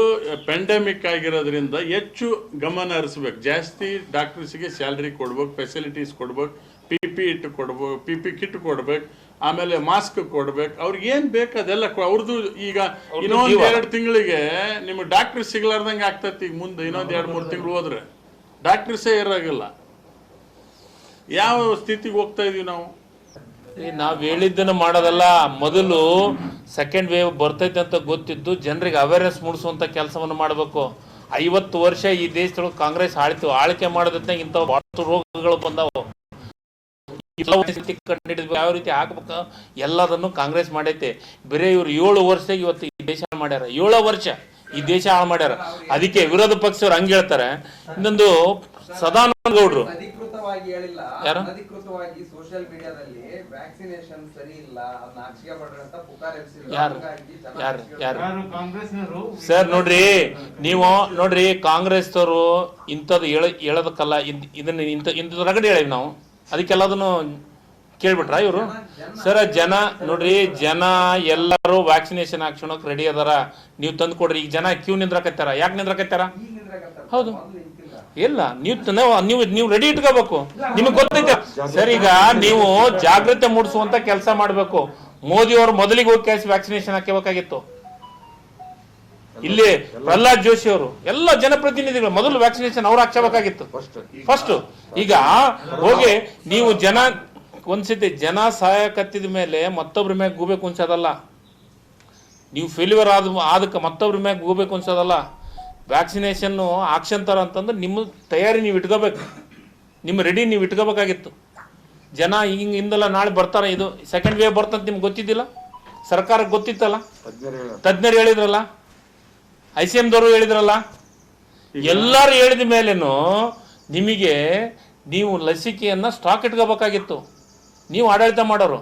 ಪೆಂಡೆಮಿಕ್ ಆಗಿರೋದ್ರಿಂದ ಹೆಚ್ಚು ಗಮನ ಹರಿಸ್ಬೇಕು. ಜಾಸ್ತಿ ಡಾಕ್ಟರ್ಸ್ಗೆ ಸ್ಯಾಲ್ರಿ ಕೊಡ್ಬೇಕು ಫೆಸಿಲಿಟೀಸ್ ಕೊಡ್ಬೇಕು ಪಿ ಪಿ ಇಟ್ ಕೊಡ್ಬೇಕು ಪಿ ಪಿ ಕಿಟ್ ಕೊಡ್ಬೇಕು. ಆಮೇಲೆ ಮಾಸ್ಕ್ ಕೊಡ್ಬೇಕು. ಅವ್ರಿಗೆ ಏನ್ ಬೇಕು ಅದೆಲ್ಲ ಅವ್ರದ್ದು ಈಗ ಇನ್ನೊಂದ್. ಎರಡು ತಿಂಗಳಿಗೆ ನಿಮ್ಗೆ ಡಾಕ್ಟರ್ ಸಿಗ್ಲಾರ್ದಂಗೆ ಆಗ್ತೈತಿ ಈಗ ಮುಂದೆ ಇನ್ನೊಂದ್ ಎರಡು ಮೂರು ತಿಂಗಳು ಹೋದ್ರೆ. ಡಾಕ್ಟರ್ಸೇ ಇರಾಗಿಲ್ಲ. ಯಾವ ಸ್ಥಿತಿಗೆ ಹೋಗ್ತಾ ಇದೀವಿ ನಾವು? ಈ ನಾವ್ ಹೇಳಿದ್ದನ್ನ ಮಾಡೋದಲ್ಲ. ಮೊದಲು ಸೆಕೆಂಡ್ ವೇವ್ ಬರ್ತೈತೆ ಅಂತ ಗೊತ್ತಿದ್ದು ಜನರಿಗೆ ಅವೇರ್ನೆಸ್ ಮೂಡಿಸುವಂತ ಕೆಲಸವನ್ನು ಮಾಡಬೇಕು. ಐವತ್ತು ವರ್ಷ ಈ ದೇಶದೊಳಗೆ ಕಾಂಗ್ರೆಸ್ ಆಳ್ತು. ಆಳ್ಕೆ ಮಾಡೋದ್ರಿಂದ ಇಂಥ ರೋಗಗಳು ಬಂದಾವು. ಯಾವ ರೀತಿ ಕಂಡಿಡಿದ್ಬೇಕು, ಯಾವ ರೀತಿ ಹಾಕ್ಬೇಕು ಎಲ್ಲದನ್ನು ಕಾಂಗ್ರೆಸ್ ಮಾಡೈತೆ. ಬೇರೆ ಇವ್ರು ಏಳು ವರ್ಷ ಇವತ್ತು ಈ ದೇಶ ಮಾಡ್ಯಾರ. ಏಳು ವರ್ಷ ಈ ದೇಶ ಹಾಳು ಮಾಡ್ಯಾರ. ಅದಕ್ಕೆ ವಿರೋಧ ಪಕ್ಷವ್ರು ಹಂಗೆ ಹೇಳ್ತಾರೆ. ಇನ್ನೊಂದು ಸದಾನಂದ ಗೌಡ್ರು ಅಧಿಕೃತವಾಗಿ ಹೇಳಿಲ್ಲ. ಯಾರು? ಯಾರು? ಸರ್ ನೋಡ್ರಿ ನೀವು ನೋಡ್ರಿ ಕಾಂಗ್ರೆಸ್ದವರು ಇಂಥದ್ದು ಹೇಳ ಹೇಳೋದಕ್ಕಲ್ಲ ಇದನ್ನ ಇಂಥ ಇಂಥದ್ರಗಡೆ ಹೇಳಿ ಹೇಳಿವಿ ನಾವು. ಅದಕ್ಕೆಲ್ಲದನ್ನು ಕೇಳ್ಬಿಟ್ರ ಇವರು? ಸರ್, ಜನ, ನೋಡ್ರಿ, ಜನ ಎಲ್ಲರೂ ವ್ಯಾಕ್ಸಿನೇಷನ್ ಹಾಕ್ಸ್ಕೊಳಕ್ ರೆಡಿ ಅದಾರ. ನೀವು ತಂದು ಕೊಡ್ರಿ ಈಗ ಜನ ಕ್ಯೂ ನಿಂದ್ರಕತ್ತಾರ ಯಾಕೆ ನಿಂದ್ರಕತ್ತಾರ. ಹೌದು. ಇಲ್ಲ, ನೀವು ನಾವು- ನೀವು ರೆಡಿ ಇಟ್ಕೋಬೇಕು. ನಿಮಗೆ ಗೊತ್ತೈತೆ. ಸರ್, ಈಗ ನೀವು ಜಾಗೃತಿ ಮೂಡಿಸುವಂತ ಕೆಲಸ ಮಾಡಬೇಕು. ಮೋದಿ ಅವರು ಮೊದಲಿಗೆ ಹೋಗಿ ವ್ಯಾಕ್ಸಿನೇಷನ್ ಹಾಕಬೇಕಾಗಿತ್ತು ಇಲ್ಲಿ ಪ್ರಹ್ಲಾದ್ ಜೋಶಿ ಅವರು ಎಲ್ಲ ಜನಪ್ರತಿನಿಧಿಗಳು ಮೊದಲು ವ್ಯಾಕ್ಸಿನೇಷನ್ ಅವ್ರು ಹಾಕ್ಸಬೇಕಾಗಿತ್ತು ಫಸ್ಟ್ ಈಗ ಹೋಗಿ ನೀವು ಜನ ಒಂದ್ಸತಿ ಜನ ಸಹಾಯಕತ್ತಿದ ಮೇಲೆ ಮತ್ತೊಬ್ರ ಮ್ಯಾಗ ಗೂಬೇಕು ಅನ್ಸೋದಲ್ಲ ನೀವು ಫೇಲ್ಯೂರ್ ಆದ ಅದಕ್ಕೆ ಮತ್ತೊಬ್ರ ಮ್ಯಾಗ ಹೋಗ್ಬೇಕು ಅನ್ಸೋದಲ್ಲ ವ್ಯಾಕ್ಸಿನೇಷನ್ ಹಾಕ್ಸಂತಾರ ಅಂತಂದ್ರೆ ನಿಮ್ಮ ತಯಾರಿ ನೀವು ಇಟ್ಕೋಬೇಕು. ನಿಮ್ಮ ರೆಡಿ ನೀವು ಇಟ್ಕೋಬೇಕಾಗಿತ್ತು. ಜನ ಹಿಂಗೆ ಹಿಂದೆಲ್ಲ ನಾಳೆ ಬರ್ತಾರೆ ಇದು. ಸೆಕೆಂಡ್ ವೇವ್ ಬರ್ತಂತ ನಿಮ್ಗೆ ಗೊತ್ತಿದ್ದಿಲ್ಲ? ಸರ್ಕಾರಕ್ಕೆ ಗೊತ್ತಿತ್ತಲ್ಲ? ತಜ್ಞರು ಹೇಳಿದ್ರಲ್ಲ? ಐ ಸಿ ಎಮ್ದವರು ಹೇಳಿದ್ರಲ್ಲ? ಎಲ್ಲರೂ ಹೇಳಿದ ಮೇಲೇನು ನಿಮಗೆ ನೀವು ಲಸಿಕೆಯನ್ನು ಸ್ಟಾಕ್ ಇಟ್ಕೋಬೇಕಾಗಿತ್ತು. ನೀವು ಆಡಳಿತ ಮಾಡೋರು.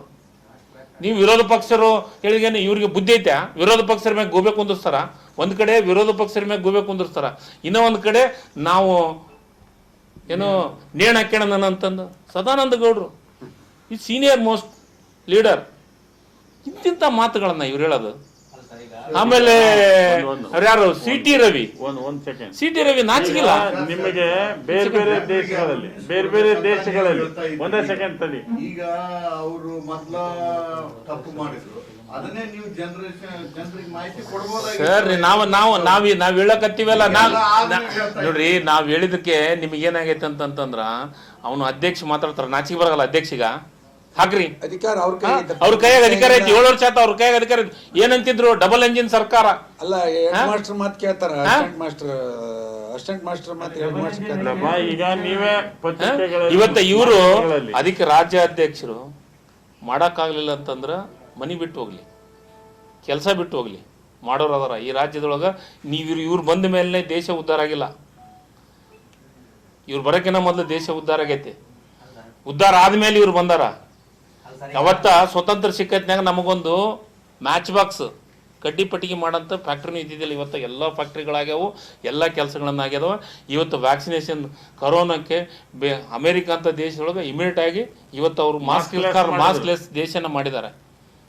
ನೀವು ವಿರೋಧ ಪಕ್ಷರು ಹೇಳಿಗೇನು ಇವ್ರಿಗೆ ಬುದ್ಧಿ ಐತೆ. ವಿರೋಧ ಪಕ್ಷರ ಮೇಲೆ ಗೋಬೆ ಕುಂದಿರ್ತಾರ ಒಂದು ಕಡೆ ವಿರೋಧ ಪಕ್ಷರ ಮೇಲೆ ಗೋಬೆ ಕುಂದಿರ್ತಾರ ಇನ್ನೂ ಒಂದು ಕಡೆ ನಾವು ಏನು ನೇಣು ಹಾಕ್ಯಣ ಅಂತಂದು ಸದಾನಂದ ಗೌಡರು. ಈ ಸೀನಿಯರ್ ಮೋಸ್ಟ್ ಲೀಡರ್ ಇಂತಿಂಥ ಮಾತುಗಳನ್ನು ಇವ್ರು ಹೇಳೋದು. ಆಮೇಲೆ ಯಾರು? C T Ravi. ಒಂದ್ ಒಂದ್ ಸೆಕೆಂಡ್ ಸಿ ಟಿ ರವಿ ನಾಚಿಕಿಲ್ಲ? ನಿಮಗೆ ಬೇರೆ ಬೇರೆ ದೇಶಗಳಲ್ಲಿ ಬೇರೆ ಬೇರೆ ದೇಶಗಳಲ್ಲಿ ಒಂದೇ ಸೆಕೆಂಡ್ ತಡಿ. ಈಗ ಅವರು ಮೊದ್ಲ ತಪ್ಪು ಮಾಡಿದ್ರು. ಅದನ್ನೇ ನೀವು ಜನರೇಷನ್ ಜನರಿಗೆ ಮಾಹಿತಿ ಕೊಡ್ಬೋದಾಗಿತ್ತು. ಸರ್ ನಾವು ನಾವು ನಾವ್ ನಾವ್ ಹೇಳಕತ್ತೀವಲ್ಲ ನಾವ್ ನೋಡ್ರಿ ನಾವ್ ಹೇಳಿದಕ್ಕೆ ನಿಮ್ಗೆ ಏನಾಗೈತೆ ಅಂತಂತಂದ್ರ ಅವನು ಅಧ್ಯಕ್ಷ ಮಾತಾಡ್ತಾರ ನಾಚಿಗೆ ಬರಲ್ಲ ಅಧ್ಯಕ್ಷಿಗ. ಹಾಕ್ರಿ ಅಧಿಕಾರ ಅವ್ರ ಕೈ ಐತೆ. ಅವ್ರ ಕೈಯಾಗ ಅಧಿಕಾರ ಐತಿ ಏಳು ವರ್ಷ ಆತ ಅವ್ರ ಕೈಯಾಗ ಅಧಿಕಾರ ಐತಿ. ಏನಂತಿದ್ರು ಡಬಲ್ ಎಂಜಿನ್ ಸರ್ಕಾರ. ಅಲ್ಲ ಹೆಡ್ ಮಾಸ್ಟರ್ ಮಾತು ಕೇಳ್ತಾರ ಅಸಿಸ್ಟೆಂಟ್ ಮಾಸ್ಟರ್ ಅಸಿಸ್ಟೆಂಟ್ ಮಾಸ್ಟರ್ ಮಾತು ಹೆಡ್ ಮಾಸ್ಟರ್ ಕೇಳ್ತಾರ. ಈಗ ನೀವೇ ಇವತ್ತ ಇವರು ಅದಕ್ಕೆ ರಾಜ್ಯ ಅಧ್ಯಕ್ಷರು ಮಾಡಕ್ಕಾಗ್ಲಿಲ್ಲ ಅಂತಂದ್ರ ಮನಿ ಬಿಟ್ಟು ಹೋಗ್ಲಿ. ಕೆಲಸ ಬಿಟ್ಟು ಹೋಗ್ಲಿ. ಮಾಡೋರು ಅದಾರ. ಈ ರಾಜ್ಯದೊಳಗ ನೀವು ಇವ್ರು ಬಂದ ಮೇಲೆ ದೇಶ ಉದ್ಧಾರ ಆಗಿಲ್ಲ. ಇವ್ರು ಬರಕಿನ ಮೊದಲು ದೇಶ ಉದ್ಧಾರ ಆಗೈತಿ. ಉದ್ಧಾರ ಆದ್ಮೇಲೆ ಇವ್ರು ಬಂದಾರ. ಅವತ್ತ ಸ್ವತಂತ್ರ ಸಿಕ್ಕತ್ನಾಗ ನಮಗೊಂದು ಮ್ಯಾಚ್ ಬಾಕ್ಸ್ ಕಡ್ಡಿ ಪಟ್ಟಿಗೆ ಮಾಡಂತ ಫ್ಯಾಕ್ಟ್ರಿನೂ ಇದ್ದಿದ್ದಿಲ್ಲ. ಇವತ್ತು ಎಲ್ಲ ಫ್ಯಾಕ್ಟ್ರಿಗಳಾಗ್ಯಾವು ಎಲ್ಲ ಕೆಲಸಗಳನ್ನ ಆಗ್ಯದವ ಇವತ್ತು ವ್ಯಾಕ್ಸಿನೇಷನ್ ಕರೋನಾಕ್ಕೆ ಬೇ ಅಮೇರಿಕ ಅಂತ ದೇಶದೊಳಗೆ ಇಮಿಡಿಯೇಟ್ ಆಗಿ ಇವತ್ತು ಅವರು ಮಾಸ್ಕ್ ಮಾಸ್ಕ್ ಲೆಸ್ ದೇಶನ ಮಾಡಿದ್ದಾರೆ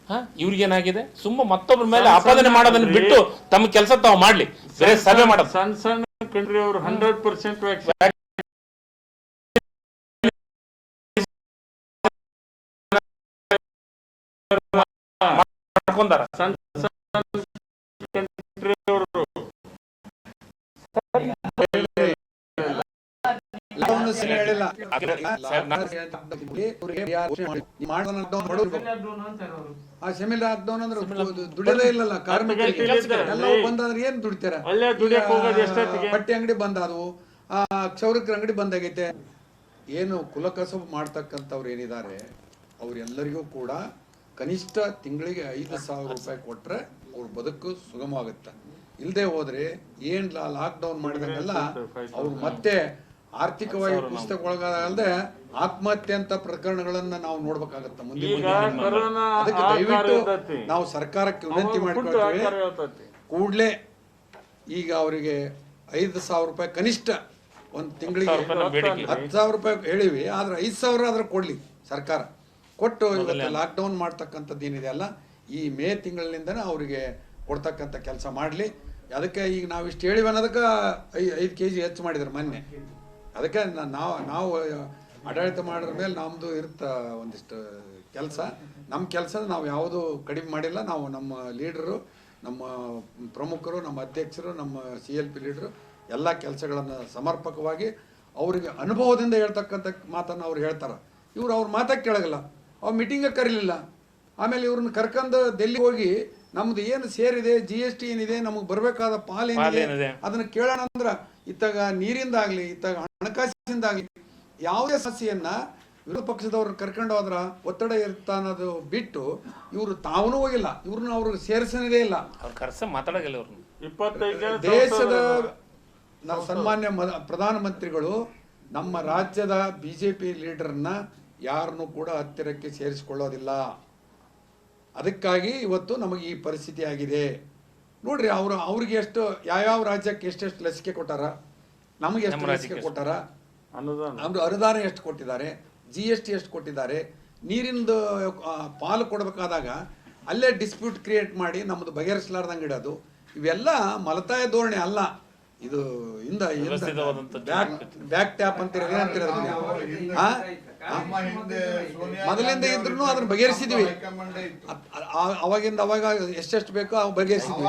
ಹಾ ಇವ್ರಿಗೇನಾಗಿದೆ ಸುಮ್ಮ ಮತ್ತೊಬ್ಬರ ಮೇಲೆ ಆಪಾದನೆ ಮಾಡೋದನ್ನ ಬಿಟ್ಟು ತಮ್ಮ ಕೆಲಸ ತಾವು ಮಾಡ್ಲಿ. ಬೇರೆ ಸಭೆ ಮಾಡೋದು ಸಣ್ಣ ಸಣ್ಣ ಕಂಟ್ರಿ ಅವರು ಹಂಡ್ರೆಡ್ ಪರ್ಸೆಂಟ್ ದುಡಿಯೋದೇ ಇಲ್ಲಲ್ಲ ಏನ್ ದುಡಿತಾರ? ಬಟ್ಟೆ ಅಂಗಡಿ ಬಂದಾದವು ಆ ಕ್ಷೌರಿಕರ ಅಂಗಡಿ ಬಂದಾಗೈತೆ ಏನು ಕುಲಕಸಬು ಮಾಡ್ತಕ್ಕಂಥವ್ರು ಏನಿದ್ದಾರೆ ಅವ್ರೆಲ್ಲರಿಗೂ ಕೂಡ ಕನಿಷ್ಠ ತಿಂಗಳಿಗೆ ಐದು ಸಾವಿರ ರೂಪಾಯಿ ಕೊಟ್ರೆ ಅವ್ರ ಬದುಕು ಸುಗಮ ಆಗುತ್ತೆ ಇಲ್ಲದೆ ಹೋದ್ರೆ ಏನ್ ಲಾಕ್ಡೌನ್ ಮಾಡಿದಂಗೆಲ್ಲ ಅವ್ರು ಮತ್ತೆ ಆರ್ಥಿಕವಾಗಿ ಕುಸಿತಕ್ಕೊಳಗಾಗಲ್ದೆ ಆತ್ಮಹತ್ಯೆ ಅಂತ ಪ್ರಕರಣಗಳನ್ನ ನಾವು ನೋಡ್ಬೇಕಾಗತ್ತ ಮುಂದೆ ಅದಕ್ಕೆ ದಯವಿಟ್ಟು. ನಾವು ಸರ್ಕಾರಕ್ಕೆ ವಿನಂತಿ ಮಾಡ್ಕೊಳ್ತೇವೆ. ಕೂಡಲೇ ಈಗ ಅವರಿಗೆ ಐದು ಸಾವಿರ ರೂಪಾಯಿ ಕನಿಷ್ಠ ಒಂದು ತಿಂಗಳಿಗೆ ಹತ್ತು ಸಾವಿರ ರೂಪಾಯಿ ಹೇಳಿವಿ ಆದ್ರೆ ಐದು ಸಾವಿರ ಆದ್ರೆ ಕೊಡ್ಲಿ ಸರ್ಕಾರ. ಕೊಟ್ಟು ಇವತ್ತು ಲಾಕ್ಡೌನ್ ಮಾಡ್ತಕ್ಕಂಥದ್ದು ಏನಿದೆ ಅಲ್ಲ ಈ ಮೇ ತಿಂಗಳಿನಿಂದನೇ ಅವರಿಗೆ ಕೊಡ್ತಕ್ಕಂಥ ಕೆಲಸ ಮಾಡಲಿ. ಅದಕ್ಕೆ ಈಗ ನಾವು ಇಷ್ಟು ಹೇಳಿವಿ ಅನ್ನೋದಕ್ಕೆ ಐ ಐದು ಕೆ ಜಿ ಹೆಚ್ಚು ಮಾಡಿದ್ರು ಮೊನ್ನೆ. ಅದಕ್ಕೆ ನಾವು ನಾವು ಆಡಳಿತ ಮಾಡೋದ್ರ ಮೇಲೆ ನಮ್ಮದು ಇರುತ್ತ ಒಂದಿಷ್ಟು ಕೆಲಸ. ನಮ್ಮ ಕೆಲಸ ನಾವು ಯಾವುದು ಕಡಿಮೆ ಮಾಡಿಲ್ಲ. ನಾವು ನಮ್ಮ ಲೀಡರು ನಮ್ಮ ಪ್ರಮುಖರು ನಮ್ಮ ಅಧ್ಯಕ್ಷರು ನಮ್ಮ ಸಿ ಎಲ್ ಪಿ ಲೀಡರು ಎಲ್ಲ ಕೆಲಸಗಳನ್ನು ಸಮರ್ಪಕವಾಗಿ ಅವರಿಗೆ ಅನುಭವದಿಂದ ಹೇಳ್ತಕ್ಕಂಥ ಮಾತನ್ನು ಅವ್ರು ಹೇಳ್ತಾರೆ. ಇವರು ಅವ್ರ ಮಾತಾಗಿ ಕೇಳಗಲ್ಲ ಅವ್ರು ಮೀಟಿಂಗ ಕರೀಲಿಲ್ಲ. ಆಮೇಲೆ ಇವ್ರನ್ನ ಕರ್ಕೊಂಡು ಡೆಲ್ಲಿ ಹೋಗಿ ನಮ್ದು ಏನು ಸೇರಿದೆ ಜಿ ಎಸ್ ಟಿ ಏನಿದೆ ನಮಗೆ ಬರಬೇಕಾದ ಪಾಲ್ ಏನಿದೆ ಪಾಲೇನಿದೆ? ಅದನ್ನ ಕೇಳೋಣ ಅಂದ್ರ ಇತ್ತಾಗ ನೀರಿಂದಾಗಲಿ ಇತ್ತಾಗ ಹಣಕಾಸಿಂದಾಗಲಿ ಯಾವುದೇ ಸಮಸ್ಯೆಯನ್ನ ವಿರೋಧ ಪಕ್ಷದವ್ರನ್ನ ಕರ್ಕೊಂಡು ಹೋದ್ರ ಒತ್ತಡ ಇರ್ತಾ ಅನ್ನೋದು ಬಿಟ್ಟು ಇವರು ತಾವೂ ಹೋಗಿಲ್ಲ. ಇವ್ರನ್ನ ಅವ್ರಿಗೆ ಸೇರಿಸೋದೇ ಇಲ್ಲ. ದೇಶದ ನಾವು ಸನ್ಮಾನ್ಯ ಪ್ರಧಾನಮಂತ್ರಿಗಳು ನಮ್ಮ ರಾಜ್ಯದ ಬಿಜೆಪಿ ಲೀಡರ್ನ ಯಾರನ್ನು ಕೂಡ ಹತ್ತಿರಕ್ಕೆ ಸೇರಿಸಿಕೊಳ್ಳೋದಿಲ್ಲ. ಅದಕ್ಕಾಗಿ ಇವತ್ತು ನಮಗೆ ಈ ಪರಿಸ್ಥಿತಿ ಆಗಿದೆ. ನೋಡ್ರಿ ಅವರು ಅವ್ರಿಗೆ ಎಷ್ಟು ಯಾವ್ಯಾವ ರಾಜ್ಯಕ್ಕೆ ಎಷ್ಟೆಷ್ಟು ಲಸಿಕೆ ಕೊಟ್ಟಾರ ನಮಗೆ ಎಷ್ಟು ಲಸಿಕೆ ರಾಜ್ಯಕ್ಕೆ ಕೊಟ್ಟಾರ ಅನುದಾನ. ಅವರು ಅನುದಾನ ಎಷ್ಟು ಕೊಟ್ಟಿದ್ದಾರೆ ಜಿ ಎಸ್ ಟಿ ಎಷ್ಟು ಕೊಟ್ಟಿದ್ದಾರೆ ನೀರಿಂದು ಪಾಲು ಕೊಡಬೇಕಾದಾಗ ಅಲ್ಲೇ ಡಿಸ್ಪ್ಯೂಟ್ ಕ್ರಿಯೇಟ್ ಮಾಡಿ ನಮ್ಮದು ಬಗೆಹರಿಸಲಾರ್ದಂಗೆ ಇಡೋದು ಇವೆಲ್ಲ ಮಲತಾಯ ಧೋರಣೆ ಅಲ್ಲ. ಇದು ಇಂದ ಬ್ಯಾಕ್ ಬ್ಯಾಕ್ ಟ್ಯಾಪ್ ಅಂತೀರ? ಸೋನಿಯಾ ಮೊದಲಿಂದ ಇದ್ರು ಅದನ್ನ ಬಗೆಹರಿಸಿದ್ವಿ. ಅವಾಗಿಂದ ಅವಾಗ ಎಷ್ಟೆಷ್ಟು ಬೇಕೋ ಅವು ಬಗೆಹರಿಸಿದ್ವಿ.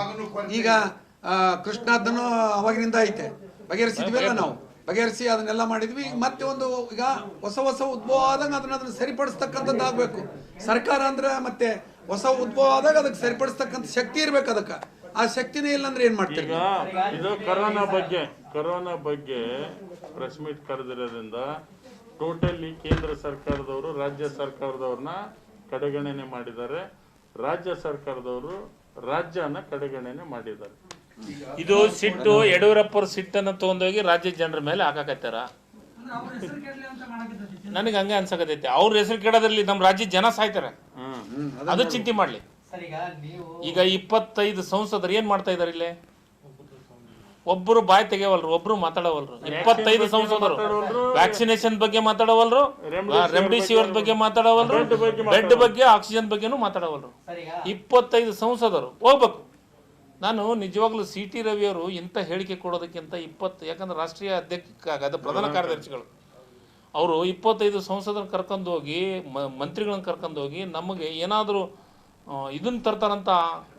ಈಗ ಕೃಷ್ಣದ್ದನ್ನು ಕೃಷ್ಣಾದ್ದನು ಅವಾಗಿನಿಂದ ಐತೆ. ಬಗೆಹರಿಸಿದ್ವಿ ಅಲ್ಲ ನಾವು. ಬಗೆಹರಿಸಿ ಅದನ್ನೆಲ್ಲ ಮಾಡಿದ್ವಿ. ಮತ್ತೆ ಒಂದು ಈಗ ಹೊಸ ಹೊಸ ಉದ್ಭವ ಆದಾಗ ಅದನ್ನ ಅದನ್ನ ಸರಿಪಡಿಸ್ತಕ್ಕಂಥದ್ದು ಆಗಬೇಕು. ಸರ್ಕಾರ ಅಂದ್ರೆ ಮತ್ತೆ ಹೊಸ ಉದ್ಭವ ಆದಾಗ ಅದಕ್ಕೆ ಸರಿಪಡಿಸ್ತಕ್ಕಂಥ ಶಕ್ತಿ ಇರ್ಬೇಕು ಅದಕ್ಕೆ. ಆ ಶಕ್ತಿನೇ ಇಲ್ಲ ಅಂದ್ರೆ ಏನ್ ಮಾಡ್ತೀರಿ ಈಗ ಇದು ಕರೋನಾ ಬಗ್ಗೆ ಕರೋನಾ ಬಗ್ಗೆ ಪ್ರೆಸ್ ಮೀಟ್ ಕರೆದಿರೋದ್ರಿಂದ ಟೋಟಲಿ ಕೇಂದ್ರ ಸರ್ಕಾರದವರು ರಾಜ್ಯ ಸರ್ಕಾರದವ್ರನ್ನ ಕಡೆಗಣನೆ ಮಾಡಿದ್ದಾರೆ. ರಾಜ್ಯ ಸರ್ಕಾರದವರು ರಾಜ್ಯನ ಕಡೆಗಣನೆ ಮಾಡಿದ್ದಾರೆ. ಇದು ಸಿಟ್ಟು ಯಡಿಯೂರಪ್ಪರ ಸಿಟ್ಟನ್ನು ತಗೊಂಡೋಗಿ ರಾಜ್ಯ ಜನರ ಮೇಲೆ ಹಾಕಾಕತ್ತಾರ? ನನಗೆ ಹಂಗೆ ಅನ್ಸಕತೈತಿ ಅವ್ರ ಹೆಸರು ಕೆಡೋದ್ರಲ್ಲಿ ನಮ್ಮ ರಾಜ್ಯ ಜನ ಸಾಯ್ತಾರೆ. ಅದು ಚಿಂತೆ ಮಾಡ್ಲಿ. ಈಗ ನೀವು ಈಗ ಇಪ್ಪತ್ತೈದು ಸಂಸದರು ಏನ್ ಮಾಡ್ತಾ ಇದಾರೆ ಇಲ್ಲಿ? ಒಬ್ರು ಬಾಯ್ ತೆಗೆವಲ್ರು ಒಬ್ರು ಮಾತಾಡವಲ್ರು. ಇಪ್ಪತ್ತೈದು ಸಂಸದರು. ವ್ಯಾಕ್ಸಿನೇಷನ್ ಬಗ್ಗೆ ಮಾತಾಡವಲ್ರು. ರೆಮ್ಡಿಸಿವಿರ್ ಬಗ್ಗೆ ಮಾತಾಡವಲ್ರು. ಬೆಡ್ ಬಗ್ಗೆ ಆಕ್ಸಿಜನ್ ಬಗ್ಗೆನೂ ಮಾತಾಡವಲ್ರು. ಇಪ್ಪತ್ತೈದು ಸಂಸದರು ಹೋಗ್ಬೇಕು. ನಾನು ನಿಜವಾಗ್ಲೂ ಸಿ ಟಿ ರವಿಯವರು ಇಂಥ ಹೇಳಿಕೆ ಕೊಡೋದಕ್ಕಿಂತ ಇಪ್ಪತ್ತು ಯಾಕಂದ್ರೆ ರಾಷ್ಟ್ರೀಯ ಅಧ್ಯಕ್ಷ ಪ್ರಧಾನ ಕಾರ್ಯದರ್ಶಿಗಳು. ಅವರು ಇಪ್ಪತ್ತೈದು ಸಂಸದರನ್ನ ಕರ್ಕೊಂಡು ಹೋಗಿ ಮಂತ್ರಿಗಳನ್ನ ಕರ್ಕೊಂಡು ಹೋಗಿ ನಮಗೆ ಏನಾದರೂ ಇದನ್ನ ತರ್ತಾರಂತ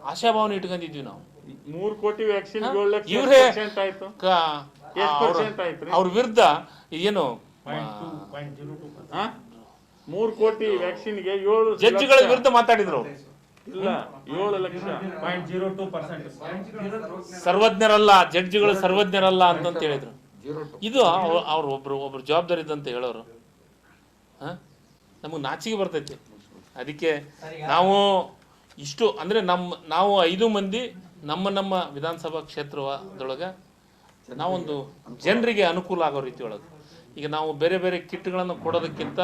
ಆಶಾಭಾವನೆ ಇಟ್ಕೊಂಡಿದ್ವಿ ನಾವು. ಮೂರ್ ಕೋಟಿ ವ್ಯಾಕ್ಸಿನ್ ಇವ್ರೇ ಪರ್ಸೆಂಟ್ ಆಯ್ತು. ಕ- ಎಷ್ಟ್ ಅವ್ರ-? ವಿರುದ್ಧ ಏನು ಹಾ? ಮೂರ್ ಕೋಟಿ ವ್ಯಾಕ್ಸಿನ್ಗೆ ಏಳು ಜಡ್ಜ್ಗಳ ಲಕ್ಷ. ವಿರುದ್ಧ ಮಾತಾಡಿದ್ರು ಇಲ್ಲ ಏಳು ಲಕ್ಷ. ಸರ್ವಜ್ಞರಲ್ಲ ಜಡ್ಜ್ಗಳು ಸರ್ವಜ್ಞರಲ್ಲ ಅಂತ ಹೇಳಿದ್ರು. ಇದು ಅವ್ರ ಒಬ್ರು ಒಬ್ರು ಜವಾಬ್ದಾರಿ ಇದ್ದಂತ ಹೇಳೋರು ನಮಗೆ ನಾಚಿಕೆ ಬರ್ತೈತಿ. ಅದಕ್ಕೆ ನಾವು ಇಷ್ಟು ಅಂದರೆ ನಮ್ಮ ನಾವು ಐದು ಮಂದಿ ನಮ್ಮ ನಮ್ಮ ವಿಧಾನಸಭಾ ಕ್ಷೇತ್ರದೊಳಗೆ ನಾವೊಂದು ಜನರಿಗೆ ಅನುಕೂಲ ಆಗೋ ರೀತಿ ಒಳಗೆ. ಈಗ ನಾವು ಬೇರೆ ಬೇರೆ ಕಿಟ್ಗಳನ್ನು ಕೊಡೋದಕ್ಕಿಂತ